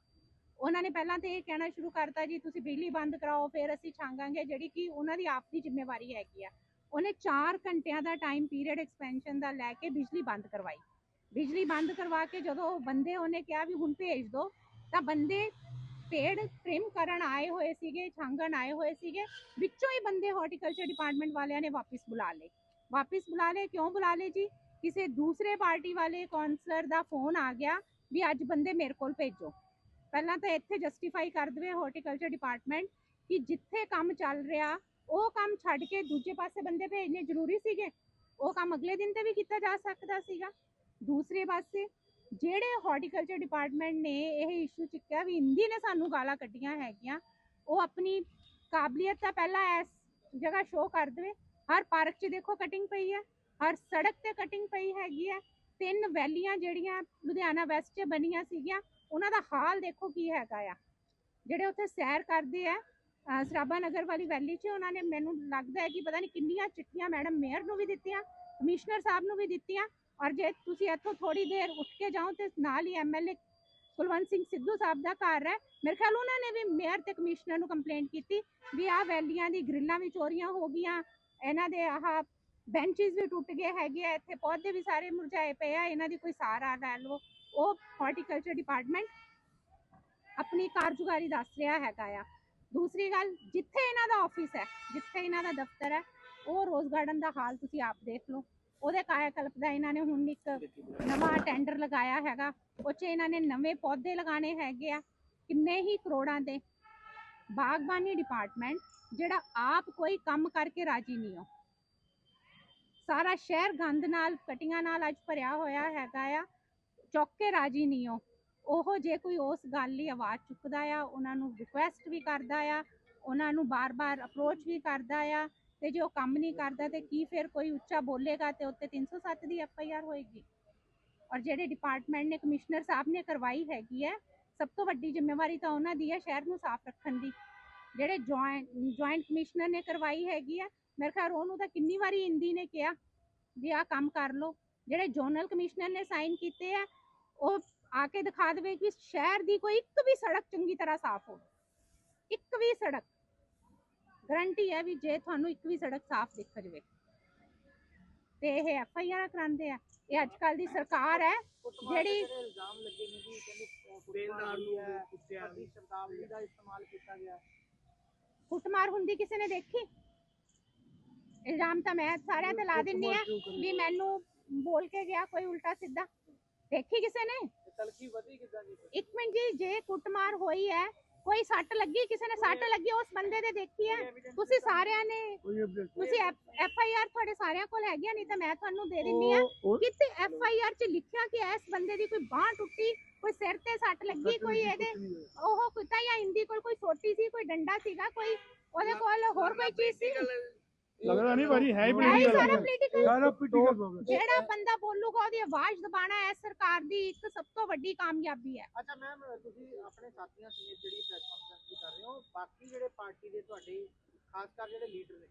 ਉਹਨਾਂ ਨੇ ਪਹਿਲਾਂ ਤੇ ਇਹ ਕਹਿਣਾ ਸ਼ੁਰੂ ਕਰਤਾ ਜੀ, ਤੁਸੀਂ ਬਿਜਲੀ ਬੰਦ ਕਰਾਓ, ਫਿਰ ਅਸੀਂ ਛਾਂਗਾਂਗੇ, ਜਿਹੜੀ ਕਿ ਉਹਨਾਂ ਦੀ ਆਪਣੀ ਜ਼ਿੰਮੇਵਾਰੀ ਹੈਗੀ ਆ। ਉਹਨੇ 4 ਘੰਟਿਆਂ ਦਾ ਟਾਈਮ ਪੀਰੀਅਡ ਐਕਸਪੈਂਸ਼ਨ ਦਾ ਲੈ ਕੇ ਬਿਜਲੀ ਬੰਦ ਕਰਵਾਈ। ਬਿਜਲੀ ਬੰਦ ਕਰਵਾ ਕੇ ਜਦੋਂ ਬੰਦੇ ਉਹਨੇ ਕਿਹਾ ਵੀ ਹੁਣ ਭੇਜ ਦਿਓ ਤਾਂ ਬੰਦੇ ਪੇੜ ਟ੍ਰਿਮ ਕਰਨ ਆਏ ਹੋਏ ਸੀਗੇ, ਛਾਂਗਣ ਆਏ ਹੋਏ ਸੀਗੇ, ਵਿੱਚੋਂ ਹੀ ਬੰਦੇ ਹਾਰਟੀਕਲਚਰ ਡਿਪਾਰਟਮੈਂਟ ਵਾਲਿਆਂ ਨੇ ਵਾਪਸ ਬੁਲਾ ਲਏ। ਵਾਪਸ ਬੁਲਾ ਲਏ, ਕਿਉਂ ਬੁਲਾ ਲਏ ਜੀ? ਕਿਸੇ ਦੂਸਰੇ ਪਾਰਟੀ ਵਾਲੇ ਕਾਉਂਸਲਰ ਦਾ ਫੋਨ ਆ ਗਿਆ ਵੀ ਅੱਜ ਬੰਦੇ ਮੇਰੇ ਕੋਲ ਭੇਜੋ। ਪਹਿਲਾਂ ਤਾਂ ਇੱਥੇ ਜਸਟੀਫਾਈ ਕਰ ਦੇਵੇ ਹਾਰਟੀਕਲਚਰ ਡਿਪਾਰਟਮੈਂਟ ਕਿ ਜਿੱਥੇ ਕੰਮ ਚੱਲ ਰਿਹਾ, ਉਹ ਕੰਮ ਛੱਡ ਕੇ ਦੂਜੇ ਪਾਸੇ ਬੰਦੇ ਭੇਜਣੇ ਜ਼ਰੂਰੀ ਸੀਗੇ। ਉਹ ਕੰਮ ਅਗਲੇ ਦਿਨ ਤੇ ਵੀ ਕੀਤਾ ਜਾ ਸਕਦਾ ਸੀਗਾ। ਦੂਸਰੇ ਪਾਸੇ ਜਿਹੜੇ ਹਾਰਟੀਕਲਚਰ ਡਿਪਾਰਟਮੈਂਟ ਨੇ, ਇਹ ਇਸ਼ੂ ਚੁੱਕਿਆ ਵੀ ਹਿੰਦੀ ਨੇ ਸਾਨੂੰ ਗਾਲਾਂ ਕੱਢੀਆਂ ਹੈਗੀਆਂ। ਉਹ ਆਪਣੀ ਕਾਬਲੀਅਤ ਤਾਂ ਪਹਿਲਾਂ ਇਸ ਜਗ੍ਹਾ ਸ਼ੋਅ ਕਰ ਦੇਵੇ। ਹਰ ਪਾਰਕ 'ਚ ਦੇਖੋ ਕਟਿੰਗ ਪਈ ਹੈ। ਹਰ ਸੜਕ ਤੇ ਕਟਿੰਗ ਪਈ ਹੈਗੀ ਹੈ ਤਿੰਨ ਵੈਲੀਆਂ ਜਿਹੜੀਆਂ ਲੁਧਿਆਣਾ ਵੈਸਟ 'ਚ ਬਣੀਆਂ ਸੀਗੀਆਂ, ਉਹਨਾਂ ਦਾ ਹਾਲ ਦੇਖੋ ਕੀ ਹੈਗਾ ਆ। ਜਿਹੜੇ ਉੱਥੇ ਸੈਰ ਕਰਦੇ ਆ, ਅਹ ਸਰਾਭਾ ਨਗਰ ਵਾਲੀ ਵੈਲੀ 'ਚ, ਉਹਨਾਂ ਨੇ ਮੈਨੂੰ ਲੱਗਦਾ ਹੈ ਕਿ ਪਤਾ ਨਹੀਂ ਕਿੰਨੀਆਂ ਚਿੱਠੀਆਂ ਮੈਡਮ ਮੇਅਰ ਨੂੰ ਵੀ ਦਿੱਤੀਆਂ ਕਮਿਸ਼ਨਰ ਸਾਹਿਬ ਨੂੰ ਵੀ ਦਿੱਤੀਆਂ। ਔਰ ਜੇ ਤੁਸੀਂ ਇੱਥੋਂ ਥੋੜੀ ਦੇਰ ਉੱਠ ਕੇ ਜਾਓ ਤੇ ਨਾਲ ਹੀ ਐਮਐਲਏ ਕੁਲਵੰਤ ਸਿੰਘ ਸਿੱਧੂ ਸਾਹਿਬ ਦਾ ਘਰ ਹੈ। ਮੇਰੇ ਖਿਆਲ ਉਹਨਾਂ ਨੇ ਵੀ ਮੇਅਰ ਤੇ ਕਮਿਸ਼ਨਰ ਨੂੰ ਕੰਪਲੇਂਟ ਕੀਤੀ ਵੀ ਆਹ ਵੈਲੀਆਂ ਦੀ ਗ੍ਰਿਲਾਂ ਵੀ ਚੋਰੀਆਂ ਹੋ ਗਈਆਂ, ਇਹਨਾਂ ਦੇ ਆਹ ਬੈਂਚਸ ਵੀ ਟੁੱਟ ਗਏ ਹੈਗੇ ਆ, ਇੱਥੇ ਪੌਦੇ ਵੀ ਸਾਰੇ ਮੁਰਝਾਏ ਪਏ ਆ, ਇਹਨਾਂ ਦੀ ਕੋਈ ਸਾਰਾ ਲੈ ਲਓ ਉਹ ਹਾਰਟੀਕਲਚਰ ਡਿਪਾਰਟਮੈਂਟ ਆਪਣੀ ਕਾਰਜਕਾਰੀ ਦੱਸ ਰਿਹਾ ਹੈਗਾ ਆ। ਦੂਸਰੀ ਗੱਲ, ਜਿੱਥੇ ਇਹਨਾਂ ਦਾ ਆਫਿਸ ਹੈ, ਜਿੱਥੇ ਇਹਨਾਂ ਦਾ ਦਫ਼ਤਰ ਹੈ, ਉਹ ਰੋਜ਼ ਗਾਰਡਨ ਦਾ ਹਾਲ ਤੁਸੀਂ ਆਪ ਦੇਖ ਲਓ। ਉਹਦੇ ਕਾਇਆਕਲਪ ਦਾ ਇਹਨਾਂ ਨੇ ਹੁਣ ਇੱਕ ਨਵਾਂ ਟੈਂਡਰ ਲਗਾਇਆ ਹੈਗਾ। ਉਹ 'ਚ ਇਹਨਾਂ ਨੇ ਨਵੇਂ ਪੌਦੇ ਲਗਾਣੇ ਹੈਗੇ ਆ। ਕਿੰਨੇ ਹੀ ਕਰੋੜਾਂ ਦੇ। ਬਾਗਬਾਨੀ ਡਿਪਾਰਟਮੈਂਟ ਜਿਹੜਾ ਆਪ ਕੋਈ ਕੰਮ ਕਰਕੇ ਰਾਜੀ ਨਹੀਂ ਹੋ ਸਾਰਾ ਸ਼ਹਿਰ ਗੰਦ ਨਾਲ, ਕਟੀਆਂ ਨਾਲ ਅੱਜ ਭਰਿਆ ਹੋਇਆ ਹੈਗਾ ਆ। ਚੌਕੇ ਰਾਜੀ ਨਹੀਂ ਹੋ। ਉਹ ਜੇ ਕੋਈ ਉਸ ਗੱਲ ਲਈ ਆਵਾਜ਼ ਚੁੱਕਦਾ ਆ, ਉਹਨਾਂ ਨੂੰ ਰਿਕੁਐਸਟ ਵੀ ਕਰਦਾ ਆ, ਉਹਨਾਂ ਨੂੰ ਬਾਰ-ਬਾਰ ਅਪਰੋਚ ਵੀ ਕਰਦਾ ਆ, ਤੇ ਜੇ ਉਹ ਕੰਮ ਨਹੀਂ ਕਰਦਾ, ਤੇ ਕੀ ਫਿਰ ਕੋਈ ਉੱਚਾ ਬੋਲੇਗਾ ਤੇ ਉੱਤੇ 307 ਦੀ ਐਫ ਆਈ ਆਰ ਹੋਏਗੀ? ਔਰ ਜਿਹੜੇ ਡਿਪਾਰਟਮੈਂਟ ਨੇ ਕਮਿਸ਼ਨਰ ਸਾਹਿਬ ਨੇ ਕਰਵਾਈ ਹੈਗੀ ਹੈ ਸਭ ਤੋਂ ਵੱਡੀ ਜ਼ਿੰਮੇਵਾਰੀ ਤਾਂ ਉਹਨਾਂ ਦੀ ਹੈ ਸ਼ਹਿਰ ਨੂੰ ਸਾਫ਼ ਰੱਖਣ ਦੀ। ਜਿਹੜੇ ਜੁਆਇੰਟ ਜੁਆਇੰਟ ਕਮਿਸ਼ਨਰ ਨੇ ਕਰਵਾਈ ਹੈਗੀ ਹੈ ਮੇਰੇ ਖਿਆਲ ਉਹਨੂੰ ਤਾਂ ਕਿੰਨੀ ਵਾਰੀ ਇੰਦੀ ਨੇ ਕਿਹਾ ਵੀ ਆਹ ਕੰਮ ਕਰ ਲਓ। ਜਿਹੜੇ ਜ਼ੋਨਲ ਕਮਿਸ਼ਨਰ ਨੇ ਸਾਈਨ ਕੀਤੇ ਆ ਉਹ ਆ ਕੇ ਦਿਖਾ ਦੇਵੇ ਕਿ ਸ਼ਹਿਰ ਦੀ ਕੋਈ ਇੱਕ ਵੀ ਸੜਕ ਚੰਗੀ ਤਰ੍ਹਾਂ ਸਾਫ਼ ਹੋ ਇੱਕ ਵੀ ਸੜਕ। ਗਰੰਟੀ ਹੈ ਵੀ ਜੇ ਤੁਹਾਨੂੰ ਇੱਕ ਵੀ ਸੜਕ ਸਾਫ਼ ਦਿਖ ਜਵੇ। ਤੇ ਇਹ ਐਫ ਆਈ ਆਰ ਕਰਾਉਂਦੇ ਆ। ਇਹ ਅੱਜ ਕੱਲ ਦੀ ਸਰਕਾਰ ਹੈ ਜਿਹੜੀ ਇਲਜ਼ਾਮ ਲੱਗੇ ਨੇ ਜੀ ਕਹਿੰਦੇ ਬੇਲਦਾਰ ਨੂੰ ਕੁੱਤਿਆਂ ਦੀ ਸ਼ਬਦਾਵਲੀ ਦਾ ਇਸਤੇਮਾਲ ਕੀਤਾ ਗਿਆ। ਕੁੱਟਮਾਰ ਹੁੰਦੀ ਕਿਸੇ ਨੇ ਦੇਖੀ? ਇਲਜ਼ਾਮ ਤਾਂ ਮੈਂ ਸਾਰਿਆਂ ਤੇ ਲਾ ਦਿੰਨੀ ਆ ਵੀ ਮੈਨੂੰ ਬੋਲ ਕੇ ਗਿਆ ਕੋਈ ਉਲਟਾ ਸਿੱਧਾ। ਦੇਖੀ ਕਿਸੇ ਨੇ? ਤੇ ਤਲਖੀ ਵਧੀ ਕਿਦਾਂ ਜੀ ਇੱਕ ਮਿੰਟ ਜੀ ਜੇ ਕੁੱਟਮਾਰ ਹੋਈ ਹੈ ਕੋਈ ਸੱਟ ਲੱਗੀ ਕਿਸੇ ਨੇ ਸੱਟ ਲੱਗੀ ਉਸ ਬੰਦੇ ਦੇ ਦੇਖੀ ਹੈ? ਤੁਸੀਂ ਸਾਰਿਆਂ ਨੇ ਤੁਸੀਂ ਐਫ ਆਈ ਆਰ ਤੁਹਾਡੇ ਸਾਰਿਆਂ ਕੋਲ ਹੈਗੀ ਨਹੀਂ ਤਾਂ ਮੈਂ ਤੁਹਾਨੂੰ ਦੇ ਦਿੰਦੀ ਆ। ਕਿਤੇ ਐਫ ਆਈ ਆਰ ਚ ਲਿਖਿਆ ਕਿ ਇਸ ਬੰਦੇ ਦੀ ਕੋਈ ਬਾਹ ਟੁੱਟੀ ਕੋਈ ਸਿਰ ਤੇ ਸੱਟ ਲੱਗੀ ਕੋਈ ਇਹਦੇ ਉਹ ਕੁੱਤਾ ਜਾਂ ਹਿੰਦੀ ਕੋਲ ਕੋਈ ਛੋਟੀ ਸੀ ਕੋਈ ਡੰਡਾ ਸੀਗਾ ਕੋਈ ਉਹਦੇ ਕੋਲ ਹੋਰ ਕੋਈ ਚੀਜ਼ ਸੀ? ਲੱਗਦਾ ਨਹੀਂ ਭਾਜੀ ਹੈ ਹੀ ਹੈ ਹੀ ਸਾਰਾ ਪੋਲੀਟੀਕਲ ਪੋਲੀਟੀਕਲ ਸਾਰਾ ਪੋਲੀਟੀਕਲ ਹੋ। ਗਿਆ ਜਿਹੜਾ ਬੰਦਾ ਬੋਲੂਗਾ ਉਹਦੀ ਆਵਾਜ਼ ਦਬਾਣਾ ਹੈ। ਸਰਕਾਰ ਦੀ ਇੱਕ ਸਭ ਤੋਂ ਵੱਡੀ ਕਾਮਯਾਬੀ ਹੈ। ਅੱਛਾ ਮੈਮ ਤੁਸੀਂ ਆਪਣੇ ਸਾਥੀਆਂ ਸਮੇਤ ਜਿਹੜੀ ਪ੍ਰੈਸ ਕਾਨਫਰੰਸ ਵੀ ਕਰ ਰਹੇ ਹੋ ਬਾਕੀ ਜਿਹੜੇ ਪਾਰਟੀ ਦੇ ਤੁਹਾਡੇ ਖਾਸ ਕਰ ਜਿਹੜੇ ਲੀਡਰ ਨੇ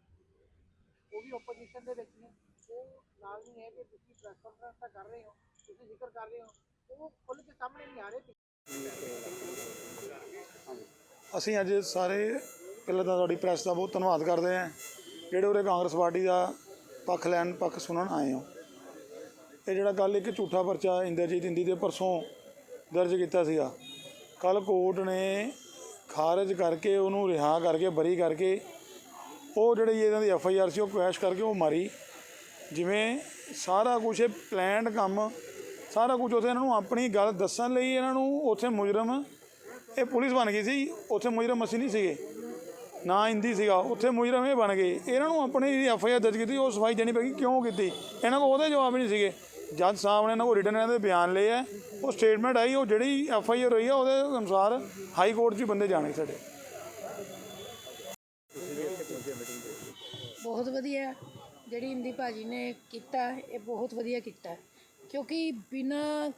ਉਹ ਵੀ ਆਪੋਜੀਸ਼ਨ ਦੇ ਵਿੱਚ ਨੇ। ਉਹ ਨਾਲ ਨਹੀਂ ਹੈ ਕਿ ਤੁਸੀਂ ਪ੍ਰੈਸ ਕਾਨਫਰੰਸ ਤਾਂ ਕਰ ਰਹੇ ਹੋ ਤੁਸੀਂ ਜ਼ਿਕਰ ਕਰ ਰਹੇ ਹੋ ਉਹ ਖੁੱਲ੍ਹ ਕੇ ਸਾਹਮਣੇ ਨਹੀਂ ਆ ਰਹੇ। ਅਸੀਂ ਅੱਜ ਸਾਰੇ ਪਹਿਲਾਂ ਤਾਂ ਤੁਹਾਡੀ ਪ੍ਰੈਸ ਦਾ ਬਹੁਤ ਧੰਨਵਾਦ ਕਰਦੇ ਹਾਂ। ਜਿਹੜੇ ਉਰੇ ਕਾਂਗਰਸ ਪਾਰਟੀ ਦਾ ਪੱਖ ਲੈਣ, ਪੱਖ ਸੁਣਨ ਆਏ ਹੋ। ਇਹ ਜਿਹੜਾ ਗੱਲ ਇੱਕ ਝੂਠਾ ਪਰਚਾ ਇੰਦਰਜੀਤ ਇੰਦੀ ਦੇ ਪਰਸੋਂ ਦਰਜ ਕੀਤਾ ਸੀਗਾ। ਕੱਲ ਕੋਰਟ ਨੇ ਖਾਰਜ ਕਰਕੇ ਉਹਨੂੰ ਰਿਹਾ ਕਰਕੇ, ਬਰੀ ਕਰਕੇ ਉਹ ਜਿਹੜੀ ਇਹਨਾਂ ਦੀ ਐਫ ਆਈ ਆਰ ਸੀ, ਉਹ ਕੈਸ਼ ਕਰਕੇ ਉਹ ਮਾਰੀ। ਜਿਵੇਂ ਸਾਰਾ ਕੁਝ ਇਹ ਪਲਾਨਡ ਕੰਮ, ਸਾਰਾ ਕੁਝ ਉੱਥੇ ਇਹਨਾਂ ਨੂੰ ਆਪਣੀ ਗੱਲ ਦੱਸਣ ਲਈ ਇਹਨਾਂ ਨੂੰ ਉੱਥੇ ਮੁਜਰਮ, ਇਹ ਪੁਲਿਸ ਬਣ ਗਈ ਸੀ, ਉੱਥੇ ਮੁਜਰਮ ਅਸੀਂ ਨਹੀਂ ਸੀਗੇ। ਨਾ ਹਿੰਦੀ ਸੀਗਾ, ਉੱਥੇ ਮੁਜਰਮ ਇਹ ਬਣ ਗਏ। ਇਹਨਾਂ ਨੂੰ ਆਪਣੀ ਜਿਹੜੀ ਐਫ ਆਈ ਆਰ ਦਰਜ ਕੀਤੀ, ਉਹ ਸਫ਼ਾਈ ਦੇਣੀ ਪਈ ਕਿਉਂ ਕੀਤੀ? ਇਹਨਾਂ ਕੋਲ ਉਹਦੇ ਜਵਾਬ ਨਹੀਂ ਸੀਗੇ। ਜੱਜ ਸਾਹਿਬ ਨੇ ਇਹਨਾਂ ਕੋਲ ਰਿਟਨ ਇਹਨਾਂ ਦੇ ਬਿਆਨ ਲਏ ਆ। ਉਹ ਸਟੇਟਮੈਂਟ ਆਈ, ਉਹ ਜਿਹੜੀ ਐਫ ਆਈ ਆਰ ਹੋਈ ਆ, ਉਹਦੇ ਅਨੁਸਾਰ ਹਾਈ ਕੋਰਟ 'ਚ ਬੰਦੇ ਜਾਣੇ ਸਾਡੇ। ਬਹੁਤ ਵਧੀਆ ਜਿਹੜੀ ਇੰਦੀ ਭਾਜੀ ਨੇ ਕੀਤਾ, ਇਹ ਬਹੁਤ ਵਧੀਆ ਕੀਤਾ। ਕਿਉਂਕਿ ਬਿਨਾ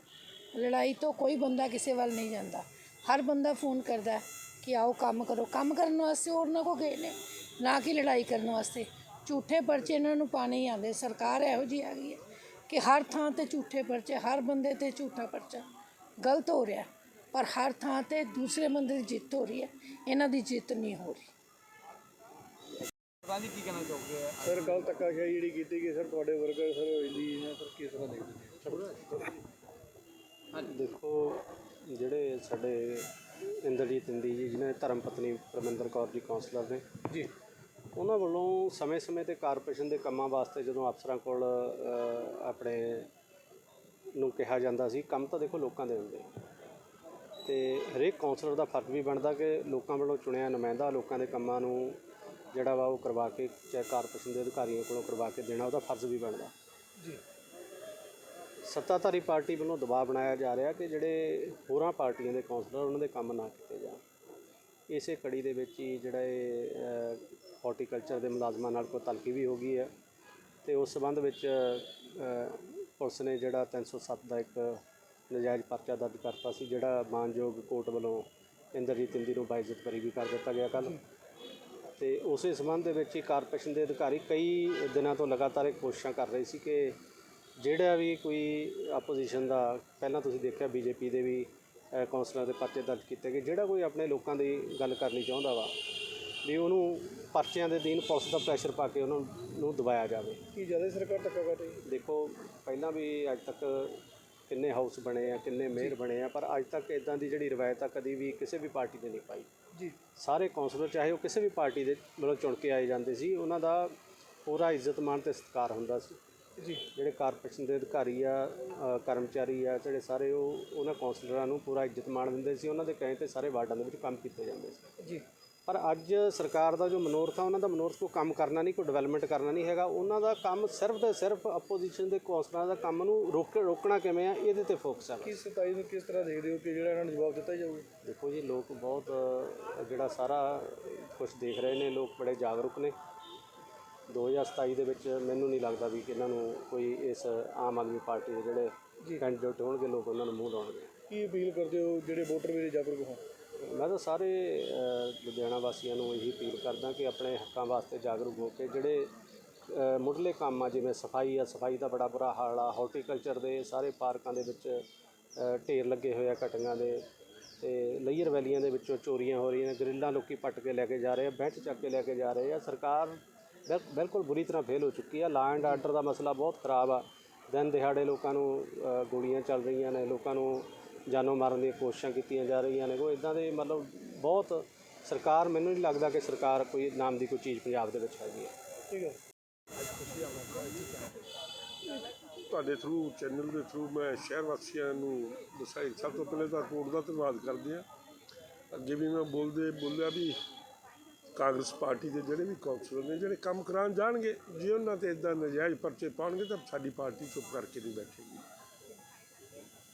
ਲੜਾਈ ਤੋਂ ਕੋਈ ਬੰਦਾ ਕਿਸੇ ਵੱਲ ਨਹੀਂ ਜਾਂਦਾ। ਹਰ ਬੰਦਾ ਫੋਨ ਕਰਦਾ। ਕਿ ਆਓ ਕੰਮ ਕਰੋ। ਕੰਮ ਕਰਨ ਵਾਸਤੇ ਉਹਨਾਂ ਕੋ ਗਏ ਨੇ ਨਾ ਕਿ ਲੜਾਈ ਕਰਨ ਵਾਸਤੇ। ਝੂਠੇ ਪਰਚੇ ਇਹਨਾਂ ਨੂੰ ਪਾਣੇ ਹੀ ਆਉਂਦੇ। ਸਰਕਾਰ ਇਹੋ ਜਿਹੀ ਆ ਗਈ ਹੈ ਕਿ ਹਰ ਥਾਂ ਤੇ ਝੂਠੇ ਪਰਚੇ ਹਰ ਬੰਦੇ ਤੇ ਝੂਠਾ ਪਰਚਾ। ਗਲਤ ਹੋ ਰਿਹਾ। ਪਰ ਹਰ ਥਾਂ ਤੇ ਦੂਸਰੇ ਬੰਦੇ ਦੀ ਜਿੱਤ ਹੋ ਰਹੀ ਹੈ। ਇਹਨਾਂ ਦੀ ਜਿੱਤ ਨਹੀਂ ਹੋ ਰਹੀ। ਸਰ ਕੱਲ ਤੱਕ ਜਿਹੜੀ ਕੀਤੀ ਗਈ ਸਰ ਤੁਹਾਡੇ ਵਰਕਰ ਸਰ ਇੰਦੀ ਨੇ ਸਰ ਕਿਸ ਤਰ੍ਹਾਂ ਦੇਖਦੇ ਨੇ ਦੇਖੋ ਜਿਹੜੇ ਸਾਡੇ ਇੰਦਰਜੀਤ ਇੰਦੀ ਜੀ ਜਿਹਨੇ ਧਰਮ ਪਤਨੀ ਪਰਮਿੰਦਰ ਕੌਰ ਜੀ ਕਾਉਂਸਲਰ ਨੇ। ਜੀ। ਉਹਨਾਂ ਵੱਲੋਂ ਸਮੇਂ-ਸਮੇਂ ਤੇ ਕਾਰਪੋਰੇਸ਼ਨ ਦੇ ਕੰਮਾਂ ਵਾਸਤੇ ਜਦੋਂ ਅਫਸਰਾਂ ਕੋਲ ਆਪਣੇ ਨੂੰ ਕਿਹਾ ਜਾਂਦਾ ਸੀ ਕੰਮ ਤਾਂ ਦੇਖੋ ਲੋਕਾਂ ਦੇ ਹੁੰਦੇ ਆ। ਤੇ ਹਰੇਕ ਕਾਉਂਸਲਰ ਦਾ ਫਰਜ਼ ਵੀ ਬਣਦਾ ਕਿ ਲੋਕਾਂ ਵੱਲੋਂ ਚੁਣਿਆ ਨੁਮਾਇੰਦਾ ਲੋਕਾਂ ਦੇ ਕੰਮਾਂ ਨੂੰ ਜਿਹੜਾ ਵਾ ਉਹ ਕਰਵਾ ਕੇ ਚਾਹੇ ਕਾਰਪੋਰੇਸ਼ਨ ਦੇ ਅਧਿਕਾਰੀਆਂ ਕੋਲੋਂ ਕਰਵਾ ਕੇ ਦੇਣਾ ਉਹਦਾ ਫਰਜ਼ ਵੀ ਬਣਦਾ। ਜੀ। ਸੱਤਾਧਾਰੀ ਪਾਰਟੀ ਵੱਲੋਂ ਦਬਾਅ ਬਣਾਇਆ ਜਾ ਰਿਹਾ ਕਿ ਜਿਹੜੇ ਹੋਰਾਂ ਪਾਰਟੀਆਂ ਦੇ ਕੌਂਸਲਰ, ਉਹਨਾਂ ਦੇ ਕੰਮ ਨਾ ਕੀਤੇ ਜਾਣ। ਇਸੇ ਕੜੀ ਦੇ ਵਿੱਚ ਹੀ ਜਿਹੜਾ ਇਹ ਹਾਰਟੀਕਲਚਰ ਦੇ ਮੁਲਾਜ਼ਮਾਂ ਨਾਲ ਕੋਈ ਤਲਕੀ ਵੀ ਹੋ ਗਈ ਹੈ ਤੇ ਉਸ ਸਬੰਧ ਵਿੱਚ ਪੁਲਿਸ ਨੇ ਜਿਹੜਾ 307 ਦਾ ਇੱਕ ਨਜਾਇਜ਼ ਪਰਚਾ ਦਰਜ ਕਰਤਾ ਸੀ, ਜਿਹੜਾ ਮਾਨਯੋਗ ਕੋਰਟ ਵੱਲੋਂ ਇੰਦਰਜੀਤ ਇੰਦੀ ਨੂੰ ਬਾਇਜ਼ਤ ਬਰੀ ਵੀ ਕਰ ਦਿੱਤਾ ਗਿਆ ਕੱਲ ਤੇ ਉਸੇ ਸੰਬੰਧ ਦੇ ਵਿੱਚ ਹੀ ਕਾਰਪੋਰੇਸ਼ਨ ਦੇ ਅਧਿਕਾਰੀ ਕਈ ਦਿਨਾਂ ਤੋਂ ਲਗਾਤਾਰ ਇਹ ਕੋਸ਼ਿਸ਼ਾਂ ਕਰ ਰਹੇ ਸੀ ਕਿ ਜਿਹੜਾ ਵੀ ਕੋਈ ਆਪੋਜੀਸ਼ਨ ਦਾ ਪਹਿਲਾਂ ਤੁਸੀਂ ਦੇਖਿਆ ਬੀਜੇਪੀ ਦੇ ਵੀ ਕੌਂਸਲਰਾਂ ਦੇ ਪਰਚੇ ਦਰਜ ਕੀਤੇ ਗਏ। ਜਿਹੜਾ ਕੋਈ ਆਪਣੇ ਲੋਕਾਂ ਦੀ ਗੱਲ ਕਰਨੀ ਚਾਹੁੰਦਾ ਵਾ ਵੀ ਉਹਨੂੰ ਪਰਚਿਆਂ ਦੇ ਦੀਨ ਪੁਲਿਸ ਦਾ ਪ੍ਰੈਸ਼ਰ ਪਾ ਕੇ ਉਹਨਾਂ ਨੂੰ ਦਬਾਇਆ ਜਾਵੇ। ਕੀ ਜ਼ਿਆਦਾ ਸਰਕਾਰ ਧੱਕਾ ਕਰ ਰਹੀ ਦੇਖੋ ਪਹਿਲਾਂ ਵੀ ਅੱਜ ਤੱਕ ਕਿੰਨੇ ਹਾਊਸ ਬਣੇ ਆ ਕਿੰਨੇ ਮੇਅਰ ਬਣੇ ਆ ਪਰ ਅੱਜ ਤੱਕ ਇਦਾਂ ਦੀ ਜਿਹੜੀ ਰਵਾਇਤ ਆ ਕਦੀ ਵੀ ਕਿਸੇ ਵੀ ਪਾਰਟੀ ਨੇ ਨਹੀਂ ਪਾਈ। ਜੀ। ਸਾਰੇ ਕੌਂਸਲਰ ਚਾਹੇ ਉਹ ਕਿਸੇ ਵੀ ਪਾਰਟੀ ਦੇ ਮਤਲਬ ਚੁਣ ਕੇ ਆਏ ਜਾਂਦੇ ਸੀ ਉਹਨਾਂ ਦਾ ਪੂਰਾ ਇੱਜ਼ਤ ਮਾਣ ਤੇ ਸਤਿਕਾਰ ਹੁੰਦਾ ਸੀ। ਜੀ। ਜਿਹੜੇ ਕਾਰਪੋਰੇਸ਼ਨ ਦੇ ਅਧਿਕਾਰੀ ਆ ਅ, ਕਰਮਚਾਰੀ ਆ ਜਿਹੜੇ ਸਾਰੇ ਉਹ ਉਹਨਾਂ ਕੌਂਸਲਰਾਂ ਨੂੰ ਪੂਰਾ ਇੱਜ਼ਤ ਮਾਣ ਦਿੰਦੇ ਸੀ। ਉਹਨਾਂ ਦੇ ਕਹੇ ਤੇ ਸਾਰੇ ਵਾਰਡਾਂ ਦੇ ਵਿੱਚ ਕੰਮ ਕੀਤੇ ਜਾਂਦੇ ਸੀ। ਜੀ। ਪਰ ਅੱਜ ਸਰਕਾਰ ਦਾ ਜੋ ਮਨੋਰਥ ਆ ਉਹਨਾਂ ਦਾ ਮਨੋਰਥ ਕੋਈ ਕੰਮ ਕਰਨਾ ਨਹੀਂ ਕੋਈ ਡਿਵੈਲਪਮੈਂਟ ਕਰਨਾ ਨਹੀਂ ਹੈਗਾ। ਉਹਨਾਂ ਦਾ ਕੰਮ ਸਿਰਫ ਤੇ ਸਿਰਫ ਆਪੋਜੀਸ਼ਨ ਦੇ ਕੌਂਸਲਰਾਂ ਦਾ ਕੰਮ ਨੂੰ ਰੋਕ ਰੋਕਣਾ ਕਿਵੇਂ ਆ ਇਹਦੇ ਤੇ ਫੋਕਸ ਆ। ਕੀ 27 ਨੂੰ ਕਿਸ ਤਰ੍ਹਾਂ ਦੇਖਦੇ ਹੋ ਕਿ ਜਿਹੜਾ ਇਹਨਾਂ ਨੂੰ ਜਵਾਬ ਦਿੱਤਾ ਜਾਊਗਾ? ਦੇਖੋ ਜੀ ਲੋਕ ਬਹੁਤ ਅ, ਜਿਹੜਾ ਸਾਰਾ ਕੁਝ ਦੇਖ ਰਹੇ ਨੇ ਲੋਕ ਬੜੇ ਜਾਗਰੂਕ ਨੇ। 2027 ਦੇ ਵਿੱਚ ਮੈਨੂੰ ਨਹੀਂ ਲੱਗਦਾ ਵੀ ਕਿ ਇਹਨਾਂ ਨੂੰ ਕੋਈ ਇਸ ਆਮ ਆਦਮੀ ਪਾਰਟੀ ਦੇ ਜਿਹੜੇ ਕੈਂਡੀਡੇਟ ਹੋਣਗੇ ਲੋਕ ਉਹਨਾਂ ਨੂੰ ਮੂੰਹ ਲਾਉਣਗੇ। ਕੀ ਅਪੀਲ ਕਰਦੇ ਹੋ ਜਿਹੜੇ ਵੋਟਰ ਮੇਰੇ ਜਾਗਰੂਕ ਹੋਣ? ਮੈਂ ਤਾਂ ਸਾਰੇ ਲੁਧਿਆਣਾ ਵਾਸੀਆਂ ਨੂੰ ਇਹੀ ਅਪੀਲ ਕਰਦਾ ਕਿ ਆਪਣੇ ਹੱਕਾਂ ਵਾਸਤੇ ਜਾਗਰੂਕ ਹੋ ਕੇ ਜਿਹੜੇ ਮੁੱਢਲੇ ਕੰਮ ਆ ਜਿਵੇਂ ਸਫ਼ਾਈ ਆ ਸਫ਼ਾਈ ਦਾ ਬੜਾ ਬੁਰਾ ਹਾਲ ਆ ਹਾਰਟੀਕਲਚਰ ਦੇ ਸਾਰੇ ਪਾਰਕਾਂ ਦੇ ਵਿੱਚ ਢੇਰ ਲੱਗੇ ਹੋਏ ਆ ਕਟੀਆਂ ਦੇ ਤੇ ਲਈਅਰ ਵੈਲੀਆਂ ਦੇ ਵਿੱਚੋਂ ਚੋਰੀਆਂ ਹੋ ਰਹੀਆਂ ਨੇ ਗਰਿੱਲਾਂ ਲੋਕੀ ਪੱਟ ਕੇ ਲੈ ਕੇ ਜਾ ਰਹੇ ਆ ਬੈਂਚ ਚੱਕ ਕੇ ਲੈ ਕੇ ਜਾ ਰਹੇ ਆ ਸਰਕਾਰ ਬਿਲਕੁਲ ਬੁਰੀ ਤਰ੍ਹਾਂ ਫੇਲ ਹੋ ਚੁੱਕੀ ਆ। ਲਾ ਐਂਡ ਆਰਡਰ ਦਾ ਮਸਲਾ ਬਹੁਤ ਖਰਾਬ ਆ। ਦਿਨ ਦਿਹਾੜੇ ਲੋਕਾਂ ਨੂੰ ਗੋਲੀਆਂ ਚੱਲ ਰਹੀਆਂ ਨੇ। ਲੋਕਾਂ ਨੂੰ ਜਾਨੋਂ ਮਾਰਨ ਦੀਆਂ ਕੋਸ਼ਿਸ਼ਾਂ ਕੀਤੀਆਂ ਜਾ ਰਹੀਆਂ ਨੇ। ਕੋਈ ਇਦਾਂ ਦੇ ਮਤਲਬ ਬਹੁਤ ਸਰਕਾਰ ਮੈਨੂੰ ਨਹੀਂ ਲੱਗਦਾ ਕਿ ਸਰਕਾਰ ਕੋਈ ਨਾਮ ਦੀ ਕੋਈ ਚੀਜ਼ ਪੰਜਾਬ ਦੇ ਵਿੱਚ ਹੈਗੀ ਹੈ ਠੀਕ ਹੈ। ਤੁਹਾਡੇ ਥਰੂ ਚੈਨਲ ਦੇ ਥਰੂ ਮੈਂ ਸ਼ਹਿਰ ਵਾਸੀਆਂ ਨੂੰ ਦੱਸਾਂ ਸਭ ਤੋਂ ਪਹਿਲੇ ਤਾਂ ਕੋਰਟ ਦਾ ਧੰਨਵਾਦ ਕਰਦੇ ਆ ਅੱਗੇ ਵੀ ਮੈਂ ਬੋਲਦੇ ਬੋਲਿਆ ਵੀ ਕਾਂਗਰਸ ਪਾਰਟੀ ਦੇ ਜਿਹੜੇ ਵੀ ਕੌਂਸਲਰ ਨੇ ਜਿਹੜੇ ਕੰਮ ਕਰਾਉਣ ਜਾਣਗੇ ਜੇ ਉਹਨਾਂ ਤੇ ਇਦਾਂ ਨਜਾਇਜ਼ ਪਰਚੇ ਪਾਉਣਗੇ ਤਾਂ ਸਾਡੀ ਪਾਰਟੀ ਚੁੱਪ ਕਰਕੇ ਨਹੀਂ ਬੈਠੇਗੀ।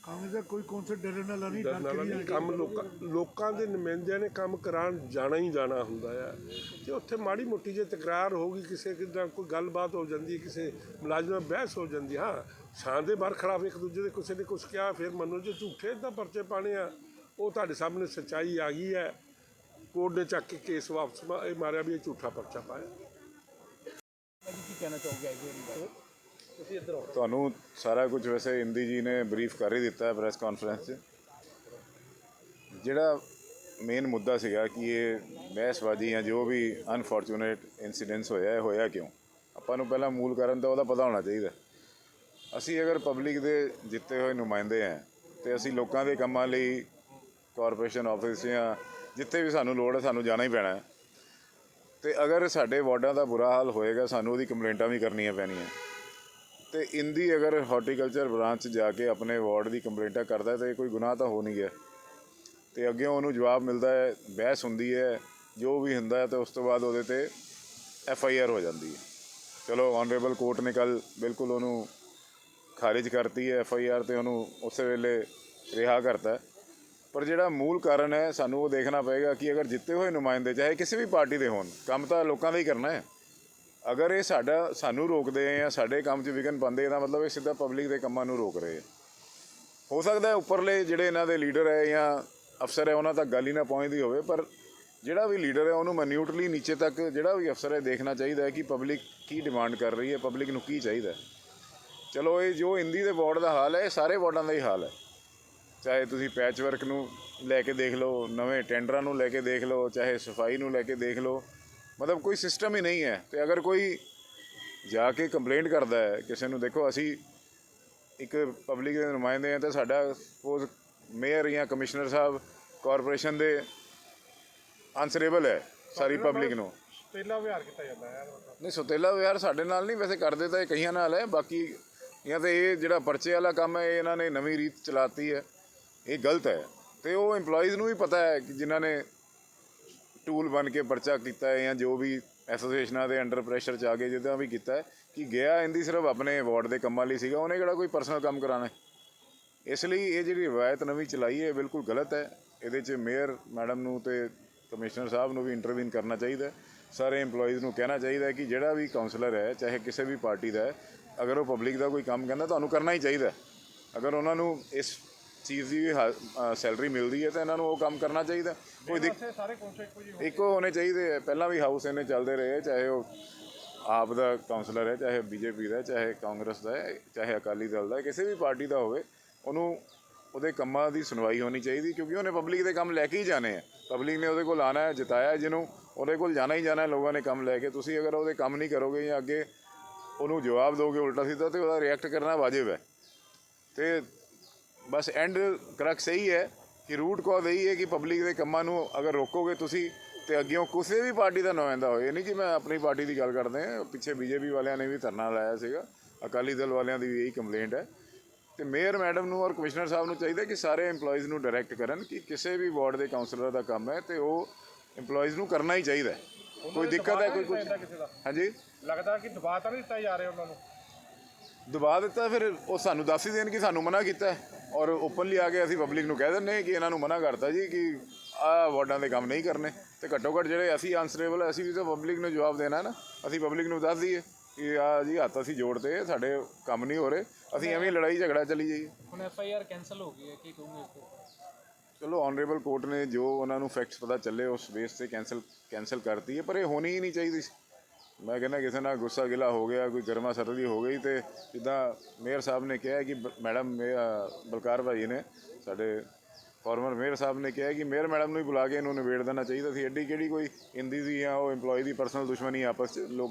ਕਾਂਗਰਸ ਦਾ ਕੋਈ ਕੌਂਸਲ ਡਰਨ ਵਾਲਾ ਨਹੀਂ ਡਰਨ ਡਰ ਵਾਲਾ ਨਹੀਂ ਕੰਮ ਲੋਕਾਂ ਲੋਕਾਂ ਦੇ ਨੁਮਾਇੰਦਿਆਂ ਨੇ ਕੰਮ ਕਰਾਉਣ ਜਾਣਾ ਹੀ ਜਾਣਾ ਹੁੰਦਾ ਆ। ਤੇ ਉੱਥੇ ਮਾੜੀ ਮੋਟੀ ਜੇ ਤਕਰਾਰ ਹੋਊਗੀ ਕਿਸੇ ਕਿਦਾਂ ਕੋਈ ਗੱਲਬਾਤ ਹੋ ਜਾਂਦੀ ਹੈ ਕਿਸੇ ਮੁਲਾਜ਼ਮ ਨਾਲ ਬਹਿਸ ਹੋ ਜਾਂਦੀ ਹੈ। ਹਾਂ ਸ਼ਾਨ ਦੇ ਬਾਰ ਖਿਲਾਫ ਇੱਕ ਦੂਜੇ ਦੇ ਕਿਸੇ ਨੇ ਕੁਝ ਕਿਹਾ ਫਿਰ ਮੰਨੋ ਜੇ ਝੂਠੇ ਤਾਂ ਪਰਚੇ ਪਾਣੇ ਆ ਉਹ ਤੁਹਾਡੇ ਸਾਹਮਣੇ ਸੱਚਾਈ ਆ ਗਈ ਹੈ। ਕੋਰਟ ਨੇ ਚੱਕ ਕੇ ਕੇਸ ਵਾਪਸ ਮਾ- ਇਹ ਮਾਰਿਆ ਵੀ ਇਹ ਝੂਠਾ ਪਰਚਾ ਪਾਇਆ। ਕੀ ਕਹਿਣਾ ਚਾਹੋਗੇ ਇਸ ਬਾਰੇ ਤੁਸੀਂ ਇੱਧਰ ਆਓ ਤੁਹਾਨੂੰ ਸਾਰਾ ਕੁਝ ਵੈਸੇ ਇੰਦੀ ਜੀ ਨੇ ਬਰੀਫ ਕਰ ਹੀ ਦਿੱਤਾ ਹੈ ਪ੍ਰੈਸ ਕਾਨਫਰੰਸ 'ਚ। ਜਿਹੜਾ ਮੇਨ ਮੁੱਦਾ ਸੀਗਾ ਕਿ ਇਹ ਬਹਿਸਬਾਜ਼ੀ ਜਾਂ ਜੋ ਵੀ ਅਨਫੋਰਚੂਨੇਟ ਇਨਸੀਡੈਂਟਸ ਹੋਇਆ, ਇਹ ਹੋਇਆ ਕਿਉਂ? ਆਪਾਂ ਨੂੰ ਪਹਿਲਾਂ ਮੂਲ ਕਾਰਨ ਤਾਂ ਉਹਦਾ ਪਤਾ ਹੋਣਾ ਚਾਹੀਦਾ। ਅਸੀਂ ਅਗਰ ਪਬਲਿਕ ਦੇ ਜਿੱਤੇ ਹੋਏ ਨੁਮਾਇੰਦੇ ਹਾਂ, ਤੇ ਅਸੀਂ ਲੋਕਾਂ ਦੇ ਕੰਮਾਂ ਲਈ ਕਾਰਪੋਰੇਸ਼ਨ ਆਫਿਸ ਜਾਂ ਜਿੱਥੇ ਵੀ ਸਾਨੂੰ ਲੋੜ ਹੈ, ਸਾਨੂੰ ਜਾਣਾ ਹੀ ਪੈਣਾ ਹੈ। ਤੇ ਅਗਰ ਸਾਡੇ ਵਾਰਡਾਂ ਦਾ ਬੁਰਾ ਹਾਲ ਹੋਏਗਾ, ਸਾਨੂੰ ਉਹਦੀ ਕੰਪਲੇਂਟਾਂ ਵੀ ਕਰਨੀਆਂ ਪੈਣੀਆਂ। ਤੇ ਇੰਦੀ ਅਗਰ ਹਾਰਟੀਕਲਚਰ ਬ੍ਰਾਂਚ ਜਾ ਕੇ ਆਪਣੇ ਵਾਰਡ ਦੀ ਕੰਪਲੇਂਟਾਂ ਕਰਦਾ ਤਾਂ ਇਹ ਕੋਈ ਗੁਨਾਹ ਤਾਂ ਹੋ ਨਹੀਂ ਗਿਆ। ਤੇ ਅੱਗੇ ਉਹਨੂੰ ਜਵਾਬ ਮਿਲਦਾ ਹੈ, ਬਹਿਸ ਹੁੰਦੀ ਹੈ, ਜੋ ਵੀ ਹੁੰਦਾ ਹੈ, ਤੇ ਉਸ ਤੋਂ ਬਾਅਦ ਉਹਦੇ ਤੇ ਐਫ ਆਈ ਆਰ ਹੋ ਜਾਂਦੀ ਹੈ। ਚਲੋ ਆਨਰੇਬਲ ਕੋਰਟ ਨੇ ਕੱਲ ਬਿਲਕੁਲ ਉਹਨੂੰ ਖਾਰਿਜ ਕਰਤੀ ਹੈ, ਐਫ ਆਈ ਆਰ ਤੇ ਉਹਨੂੰ ਉਸੇ ਵੇਲੇ ਰਿਹਾ ਕਰਤਾ ਪਰ ਜਿਹੜਾ ਮੂਲ ਕਾਰਨ ਹੈ, ਸਾਨੂੰ ਉਹ ਦੇਖਣਾ ਪਏਗਾ ਕਿ ਅਗਰ ਜਿੱਤੇ ਹੋਏ ਨੁਮਾਇੰਦੇ, ਚਾਹੇ ਕਿਸੇ ਵੀ ਪਾਰਟੀ ਦੇ ਹੋਣ, ਕੰਮ ਤਾਂ ਲੋਕਾਂ ਦਾ ਹੀ ਕਰਨਾ ਹੈ। ਅਗਰ ਇਹ ਸਾਡਾ, ਸਾਨੂੰ ਰੋਕਦੇ ਆ ਜਾਂ ਸਾਡੇ ਕੰਮ 'ਚ ਵਿਘਨ ਪਾਉਂਦੇ ਇਹਦਾ ਮਤਲਬ ਇਹ ਸਿੱਧਾ ਪਬਲਿਕ ਦੇ ਕੰਮਾਂ ਨੂੰ ਰੋਕ ਰਹੇ ਆ। ਹੋ ਸਕਦਾ ਹੈ ਉੱਪਰਲੇ ਜਿਹੜੇ ਇਹਨਾਂ ਦੇ ਲੀਡਰ ਹੈ ਜਾਂ ਅਫਸਰ ਹੈ, ਉਹਨਾਂ ਤੱਕ ਗੱਲ ਹੀ ਨਾ ਪਹੁੰਚਦੀ ਹੋਵੇ, ਪਰ ਜਿਹੜਾ ਵੀ ਲੀਡਰ ਹੈ, ਉਹਨੂੰ ਮਨਿਊਟਲੀ ਨੀਚੇ ਤੱਕ ਜਿਹੜਾ ਵੀ ਅਫਸਰ ਹੈ, ਦੇਖਣਾ ਚਾਹੀਦਾ ਹੈ ਕਿ ਪਬਲਿਕ ਕੀ ਡਿਮਾਂਡ ਕਰ ਰਹੀ ਹੈ, ਪਬਲਿਕ ਨੂੰ ਕੀ ਚਾਹੀਦਾ ਚਲੋ, ਇਹ ਜੋ ਹਿੰਦੀ ਦੇ ਵਾਰਡ ਦਾ ਹਾਲ ਹੈ, ਇਹ ਸਾਰੇ ਵਾਰਡਾਂ ਦਾ ਹੀ ਹਾਲ ਹੈ। ਚਾਹੇ ਤੁਸੀਂ ਪੈਚ ਵਰਕ ਨੂੰ ਲੈ ਕੇ ਦੇਖ ਲਓ ਨਵੇਂ ਟੈਂਡਰਾਂ ਨੂੰ ਲੈ ਕੇ ਦੇਖ ਲਓ ਚਾਹੇ ਸਫ਼ਾਈ ਨੂੰ ਲੈ ਕੇ ਦੇਖ ਲਓ ਮਤਲਬ ਕੋਈ ਸਿਸਟਮ ਹੀ ਨਹੀਂ ਹੈ। ਤੇ ਅਗਰ ਕੋਈ ਜਾ ਕੇ ਕੰਪਲੇਂਟ ਕਰਦਾ ਹੈ ਕਿਸੇ ਨੂੰ ਦੇਖੋ ਅਸੀਂ ਇੱਕ ਪਬਲਿਕ ਦੇ ਨੁਮਾਇੰਦੇ ਹਾਂ ਤਾਂ ਸਾਡਾ ਸਪੋਜ਼ ਮੇਅਰ ਜਾਂ ਕਮਿਸ਼ਨਰ ਸਾਹਿਬ ਕਾਰਪੋਰੇਸ਼ਨ ਦੇ ਆਨਸਰੇਬਲ ਹੈ ਸਾਰੀ ਪਬਲਿਕ ਨੂੰ। ਪਹਿਲਾ ਵਿਹਾਰ ਕੀਤਾ ਜਾਂਦਾ ਹੈ ਨਹੀਂ ਸੁਤੇਲਾ ਵਿਹਾਰ ਸਾਡੇ ਨਾਲ ਨਹੀਂ ਵੈਸੇ ਕਰਦੇ ਤਾਂ ਇਹ ਕਈਆਂ ਨਾਲ ਹੈ ਬਾਕੀ ਜਾਂ ਤੇ ਇਹ ਜਿਹੜਾ ਪਰਚੇ ਵਾਲਾ ਕੰਮ ਹੈ ਇਹ ਇਹਨਾਂ ਨੇ ਨਵੀਂ ਰੀਤ ਚਲਾਤੀ ਹੈ। ਇਹ ਗਲਤ ਹੈ। ਤੇ ਉਹ EMPLOYEES ਨੂੰ ਵੀ ਪਤਾ ਹੈ ਕਿ ਜਿਨ੍ਹਾਂ ਨੇ ਟੂਲ ਬਣ ਕੇ ਪਰਚਾ ਕੀਤਾ ਹੈ ਜਾਂ ਜੋ ਵੀ ਐਸੋਸੀਏਸ਼ਨਾਂ ਦੇ ਅੰਡਰ ਪ੍ਰੈਸ਼ਰ ਚ ਆ ਕੇ ਜਿੱਦਾਂ ਵੀ ਕੀਤਾ ਕਿ ਗਿਆ ਇੰਦੀ ਸਿਰਫ ਆਪਣੇ ਵਾਰਡ ਦੇ ਕੰਮਾਂ ਲਈ ਸੀਗਾ, ਉਹਨੇ ਕਿਹੜਾ ਕੋਈ ਪਰਸਨਲ ਕੰਮ ਕਰਾਣਾ ਇਸ ਲਈ ਇਹ ਜਿਹੜੀ ਰਵਾਇਤ ਨਵੀਂ ਚਲਾਈ ਹੈ, ਇਹ ਬਿਲਕੁਲ ਗਲਤ ਹੈ। ਇਹਦੇ 'ਚ ਮੇਅਰ ਮੈਡਮ ਨੂੰ ਤੇ ਕਮਿਸ਼ਨਰ ਸਾਹਿਬ ਨੂੰ ਵੀ ਇੰਟਰਵੀਨ ਕਰਨਾ ਚਾਹੀਦਾ ਸਾਰੇ EMPLOYEES ਨੂੰ ਕਹਿਣਾ ਚਾਹੀਦਾ ਕਿ ਜਿਹੜਾ ਵੀ ਕਾਉਂਸਲਰ ਹੈ, ਚਾਹੇ ਕਿਸੇ ਵੀ ਪਾਰਟੀ ਦਾ ਹੈ, ਅਗਰ ਉਹ ਪਬਲਿਕ ਦਾ ਕੋਈ ਕੰਮ ਕਹਿੰਦਾ, ਤੁਹਾਨੂੰ ਕਰਨਾ ਹੀ ਚਾਹੀਦਾ ਅਗਰ ਉਹਨਾਂ ਨੂੰ ਇਸ ਚੀਜ਼ ਦੀ ਸੈਲਰੀ ਮਿਲਦੀ ਹੈ ਤਾਂ ਇਹਨਾਂ ਨੂੰ ਉਹ ਕੰਮ ਕਰਨਾ ਚਾਹੀਦਾ। ਕੋਈ ਦਿੱਕ ਇੱਕੋ ਹੋਣੇ ਚਾਹੀਦੇ ਆ। ਪਹਿਲਾਂ ਵੀ ਹਾਊਸ ਇਹਨੇ ਚੱਲਦੇ ਰਹੇ ਚਾਹੇ ਉਹ ਆਪ ਦਾ ਕਾਉਂਸਲਰ ਹੈ ਚਾਹੇ ਬੀਜੇਪੀ ਦਾ ਹੈ, ਚਾਹੇ ਕਾਂਗਰਸ ਦਾ ਹੈ ਚਾਹੇ ਅਕਾਲੀ ਦਲ ਦਾ ਹੈ, ਕਿਸੇ ਵੀ ਪਾਰਟੀ ਦਾ ਹੋਵੇ ਉਹਨੂੰ ਉਹਦੇ ਕੰਮਾਂ ਦੀ ਸੁਣਵਾਈ ਹੋਣੀ ਚਾਹੀਦੀ ਕਿਉਂਕਿ ਉਹਨੇ ਪਬਲਿਕ ਦੇ ਕੰਮ ਲੈ ਕੇ ਹੀ ਜਾਣੇ ਆ। ਪਬਲਿਕ ਨੇ ਉਹਦੇ ਕੋਲ ਆਣਾ ਹੈ ਜਿਤਾਇਆ ਹੈ ਜਿਹਨੂੰ ਉਹਦੇ ਕੋਲ ਜਾਣਾ ਹੀ ਜਾਣਾ ਹੈ ਲੋਕਾਂ ਨੇ ਕੰਮ ਲੈ ਕੇ। ਤੁਸੀਂ ਅਗਰ ਉਹਦੇ ਕੰਮ ਨਹੀਂ ਕਰੋਗੇ ਜਾਂ ਅੱਗੇ ਉਹਨੂੰ ਜਵਾਬ ਦੋਗੇ ਉਲਟਾ ਸਿੱਧਾ ਤੇ ਉਹਦਾ ਰਿਐਕਟ ਕਰਨਾ ਵਾਜਿਬ ਹੈ। ਤੇ ਬਸ ਐਂਡ ਕਰਕ ਸਹੀ ਹੈ ਕਿ ਰੂਟ ਕਾਜ਼ ਇਹੀ ਹੈ ਕਿ ਪਬਲਿਕ ਦੇ ਕੰਮਾਂ ਨੂੰ ਅਗਰ ਰੋਕੋਗੇ ਤੁਸੀਂ ਤੇ ਅੱਗਿਓਂ ਕਿਸੇ ਵੀ ਪਾਰਟੀ ਦਾ ਨੁਮਾਇੰਦਾ ਹੋਏ ਨਹੀਂ ਕਿ ਮੈਂ ਆਪਣੀ ਪਾਰਟੀ ਦੀ ਗੱਲ ਕਰਦੇ ਹਾਂ ਪਿੱਛੇ ਬੀਜੇਪੀ ਵਾਲਿਆਂ ਨੇ ਵੀ ਧਰਨਾ ਲਾਇਆ ਸੀਗਾ ਅਕਾਲੀ ਦਲ ਵਾਲਿਆਂ ਦੀ ਵੀ ਇਹੀ ਕੰਪਲੇਂਟ ਹੈ। ਤੇ ਮੇਅਰ ਮੈਡਮ ਨੂੰ ਔਰ ਕਮਿਸ਼ਨਰ ਸਾਹਿਬ ਨੂੰ ਚਾਹੀਦਾ ਕਿ ਸਾਰੇ EMPLOYEES ਨੂੰ ਡਾਇਰੈਕਟ ਕਰਨ ਕਿ ਕਿਸੇ ਵੀ ਵਾਰਡ ਦੇ ਕਾਉਂਸਲਰ ਦਾ ਕੰਮ ਹੈ ਤੇ ਉਹ EMPLOYEES ਨੂੰ ਕਰਨਾ ਹੀ ਚਾਹੀਦਾ। ਕੋਈ ਦਿੱਕਤ ਹੈ ਕੋਈ ਕੁਝ ਹਾਂਜੀ? ਲੱਗਦਾ ਕਿ ਦਬਾਅ ਤਾਂ ਨਹੀਂ ਦਿੱਤਾ ਜਾ ਰਿਹਾ ਉਹਨਾਂ ਨੂੰ। ਦਬਾ ਦਿੱਤਾ ਫਿਰ ਉਹ ਸਾਨੂੰ ਦੱਸ ਹੀ ਦੇਣ ਕਿ ਸਾਨੂੰ ਮਨਾ ਕੀਤਾ ਹੈ। ਔਰ ਓਪਨਲੀ ਆ ਕੇ ਅਸੀਂ ਪਬਲਿਕ ਨੂੰ ਕਹਿ ਦਿੰਦੇ ਹਾਂ ਕਿ ਇਹਨਾਂ ਨੂੰ ਮਨਾ ਕਰਤਾ ਜੀ ਕਿ ਆਹ ਵਾਰਡਾਂ ਦੇ ਕੰਮ ਨਹੀਂ ਕਰਨੇ। ਤੇ ਘੱਟੋ ਘੱਟ ਜਿਹੜੇ ਅਸੀਂ ਆਨਸਰੇਬਲ ਅਸੀਂ ਵੀ ਤਾਂ ਪਬਲਿਕ ਨੂੰ ਜਵਾਬ ਦੇਣਾ ਨਾ। ਅਸੀਂ ਪਬਲਿਕ ਨੂੰ ਦੱਸ ਦਈਏ ਕਿ ਆ ਜੀ ਹੱਥ ਅਸੀਂ ਜੋੜਦੇ ਸਾਡੇ ਕੰਮ ਨਹੀਂ ਹੋ ਰਹੇ। ਅਸੀਂ ਐਵੇਂ ਲੜਾਈ ਝਗੜਾ ਚੱਲੀ ਜਾਈਏ। ਹੁਣ ਐਫ ਆਈ ਆਰ ਕੈਨਸਲ ਹੋ ਗਈ ਹੈ ਕੀ ਕਹੋਗੇ ਇਸ ਤੇ? ਚਲੋ ਆਨਰੇਬਲ ਕੋਰਟ ਨੇ ਜੋ ਉਹਨਾਂ ਨੂੰ ਫੈਕਟਸ ਪਤਾ ਚੱਲੇ ਉਸ ਬੇਸ ਤੇ ਕੈਨਸਲ ਕੈਨਸਲ ਕਰਤੀ ਹੈ ਪਰ ਇਹ ਹੋਣੀ ਹੀ ਨਹੀਂ ਚਾਹੀਦੀ। ਸੀ ਮੈਂ ਕਹਿੰਦਾ ਕਿਸੇ ਨਾਲ ਗੁੱਸਾ ਗਿਲਾ ਹੋ ਗਿਆ, ਕੋਈ ਗਰਮਾ ਸਰਦੀ ਹੋ ਗਈ ਤੇ ਜਿੱਦਾਂ ਮੇਅਰ ਸਾਹਿਬ ਨੇ ਕਿਹਾ ਕਿ ਬ- ਮੈਡਮ, ਮੇ- ਬਲਕਾਰ ਭਾਈ ਨੇ ਸਾਡੇ ਫਾਰਮਰ ਮੇਅਰ ਸਾਹਿਬ ਨੇ ਕਿਹਾ ਕਿ ਮੇਅਰ ਮੈਡਮ ਨੂੰ ਹੀ ਬੁਲਾ ਕੇ ਇਹਨੂੰ ਨਿਬੇੜ ਦੇਣਾ ਚਾਹੀਦਾ ਸੀ। ਐਡੀ ਕਿਹੜੀ ਕੋਈ ਹਿੰਦੀ ਦੀ ਜਾਂ ਉਹ EMPLOYEE ਦੀ ਪਰਸਨਲ ਦੁਸ਼ਮਣੀ ਆਪਸ ਚ ਲੋਕ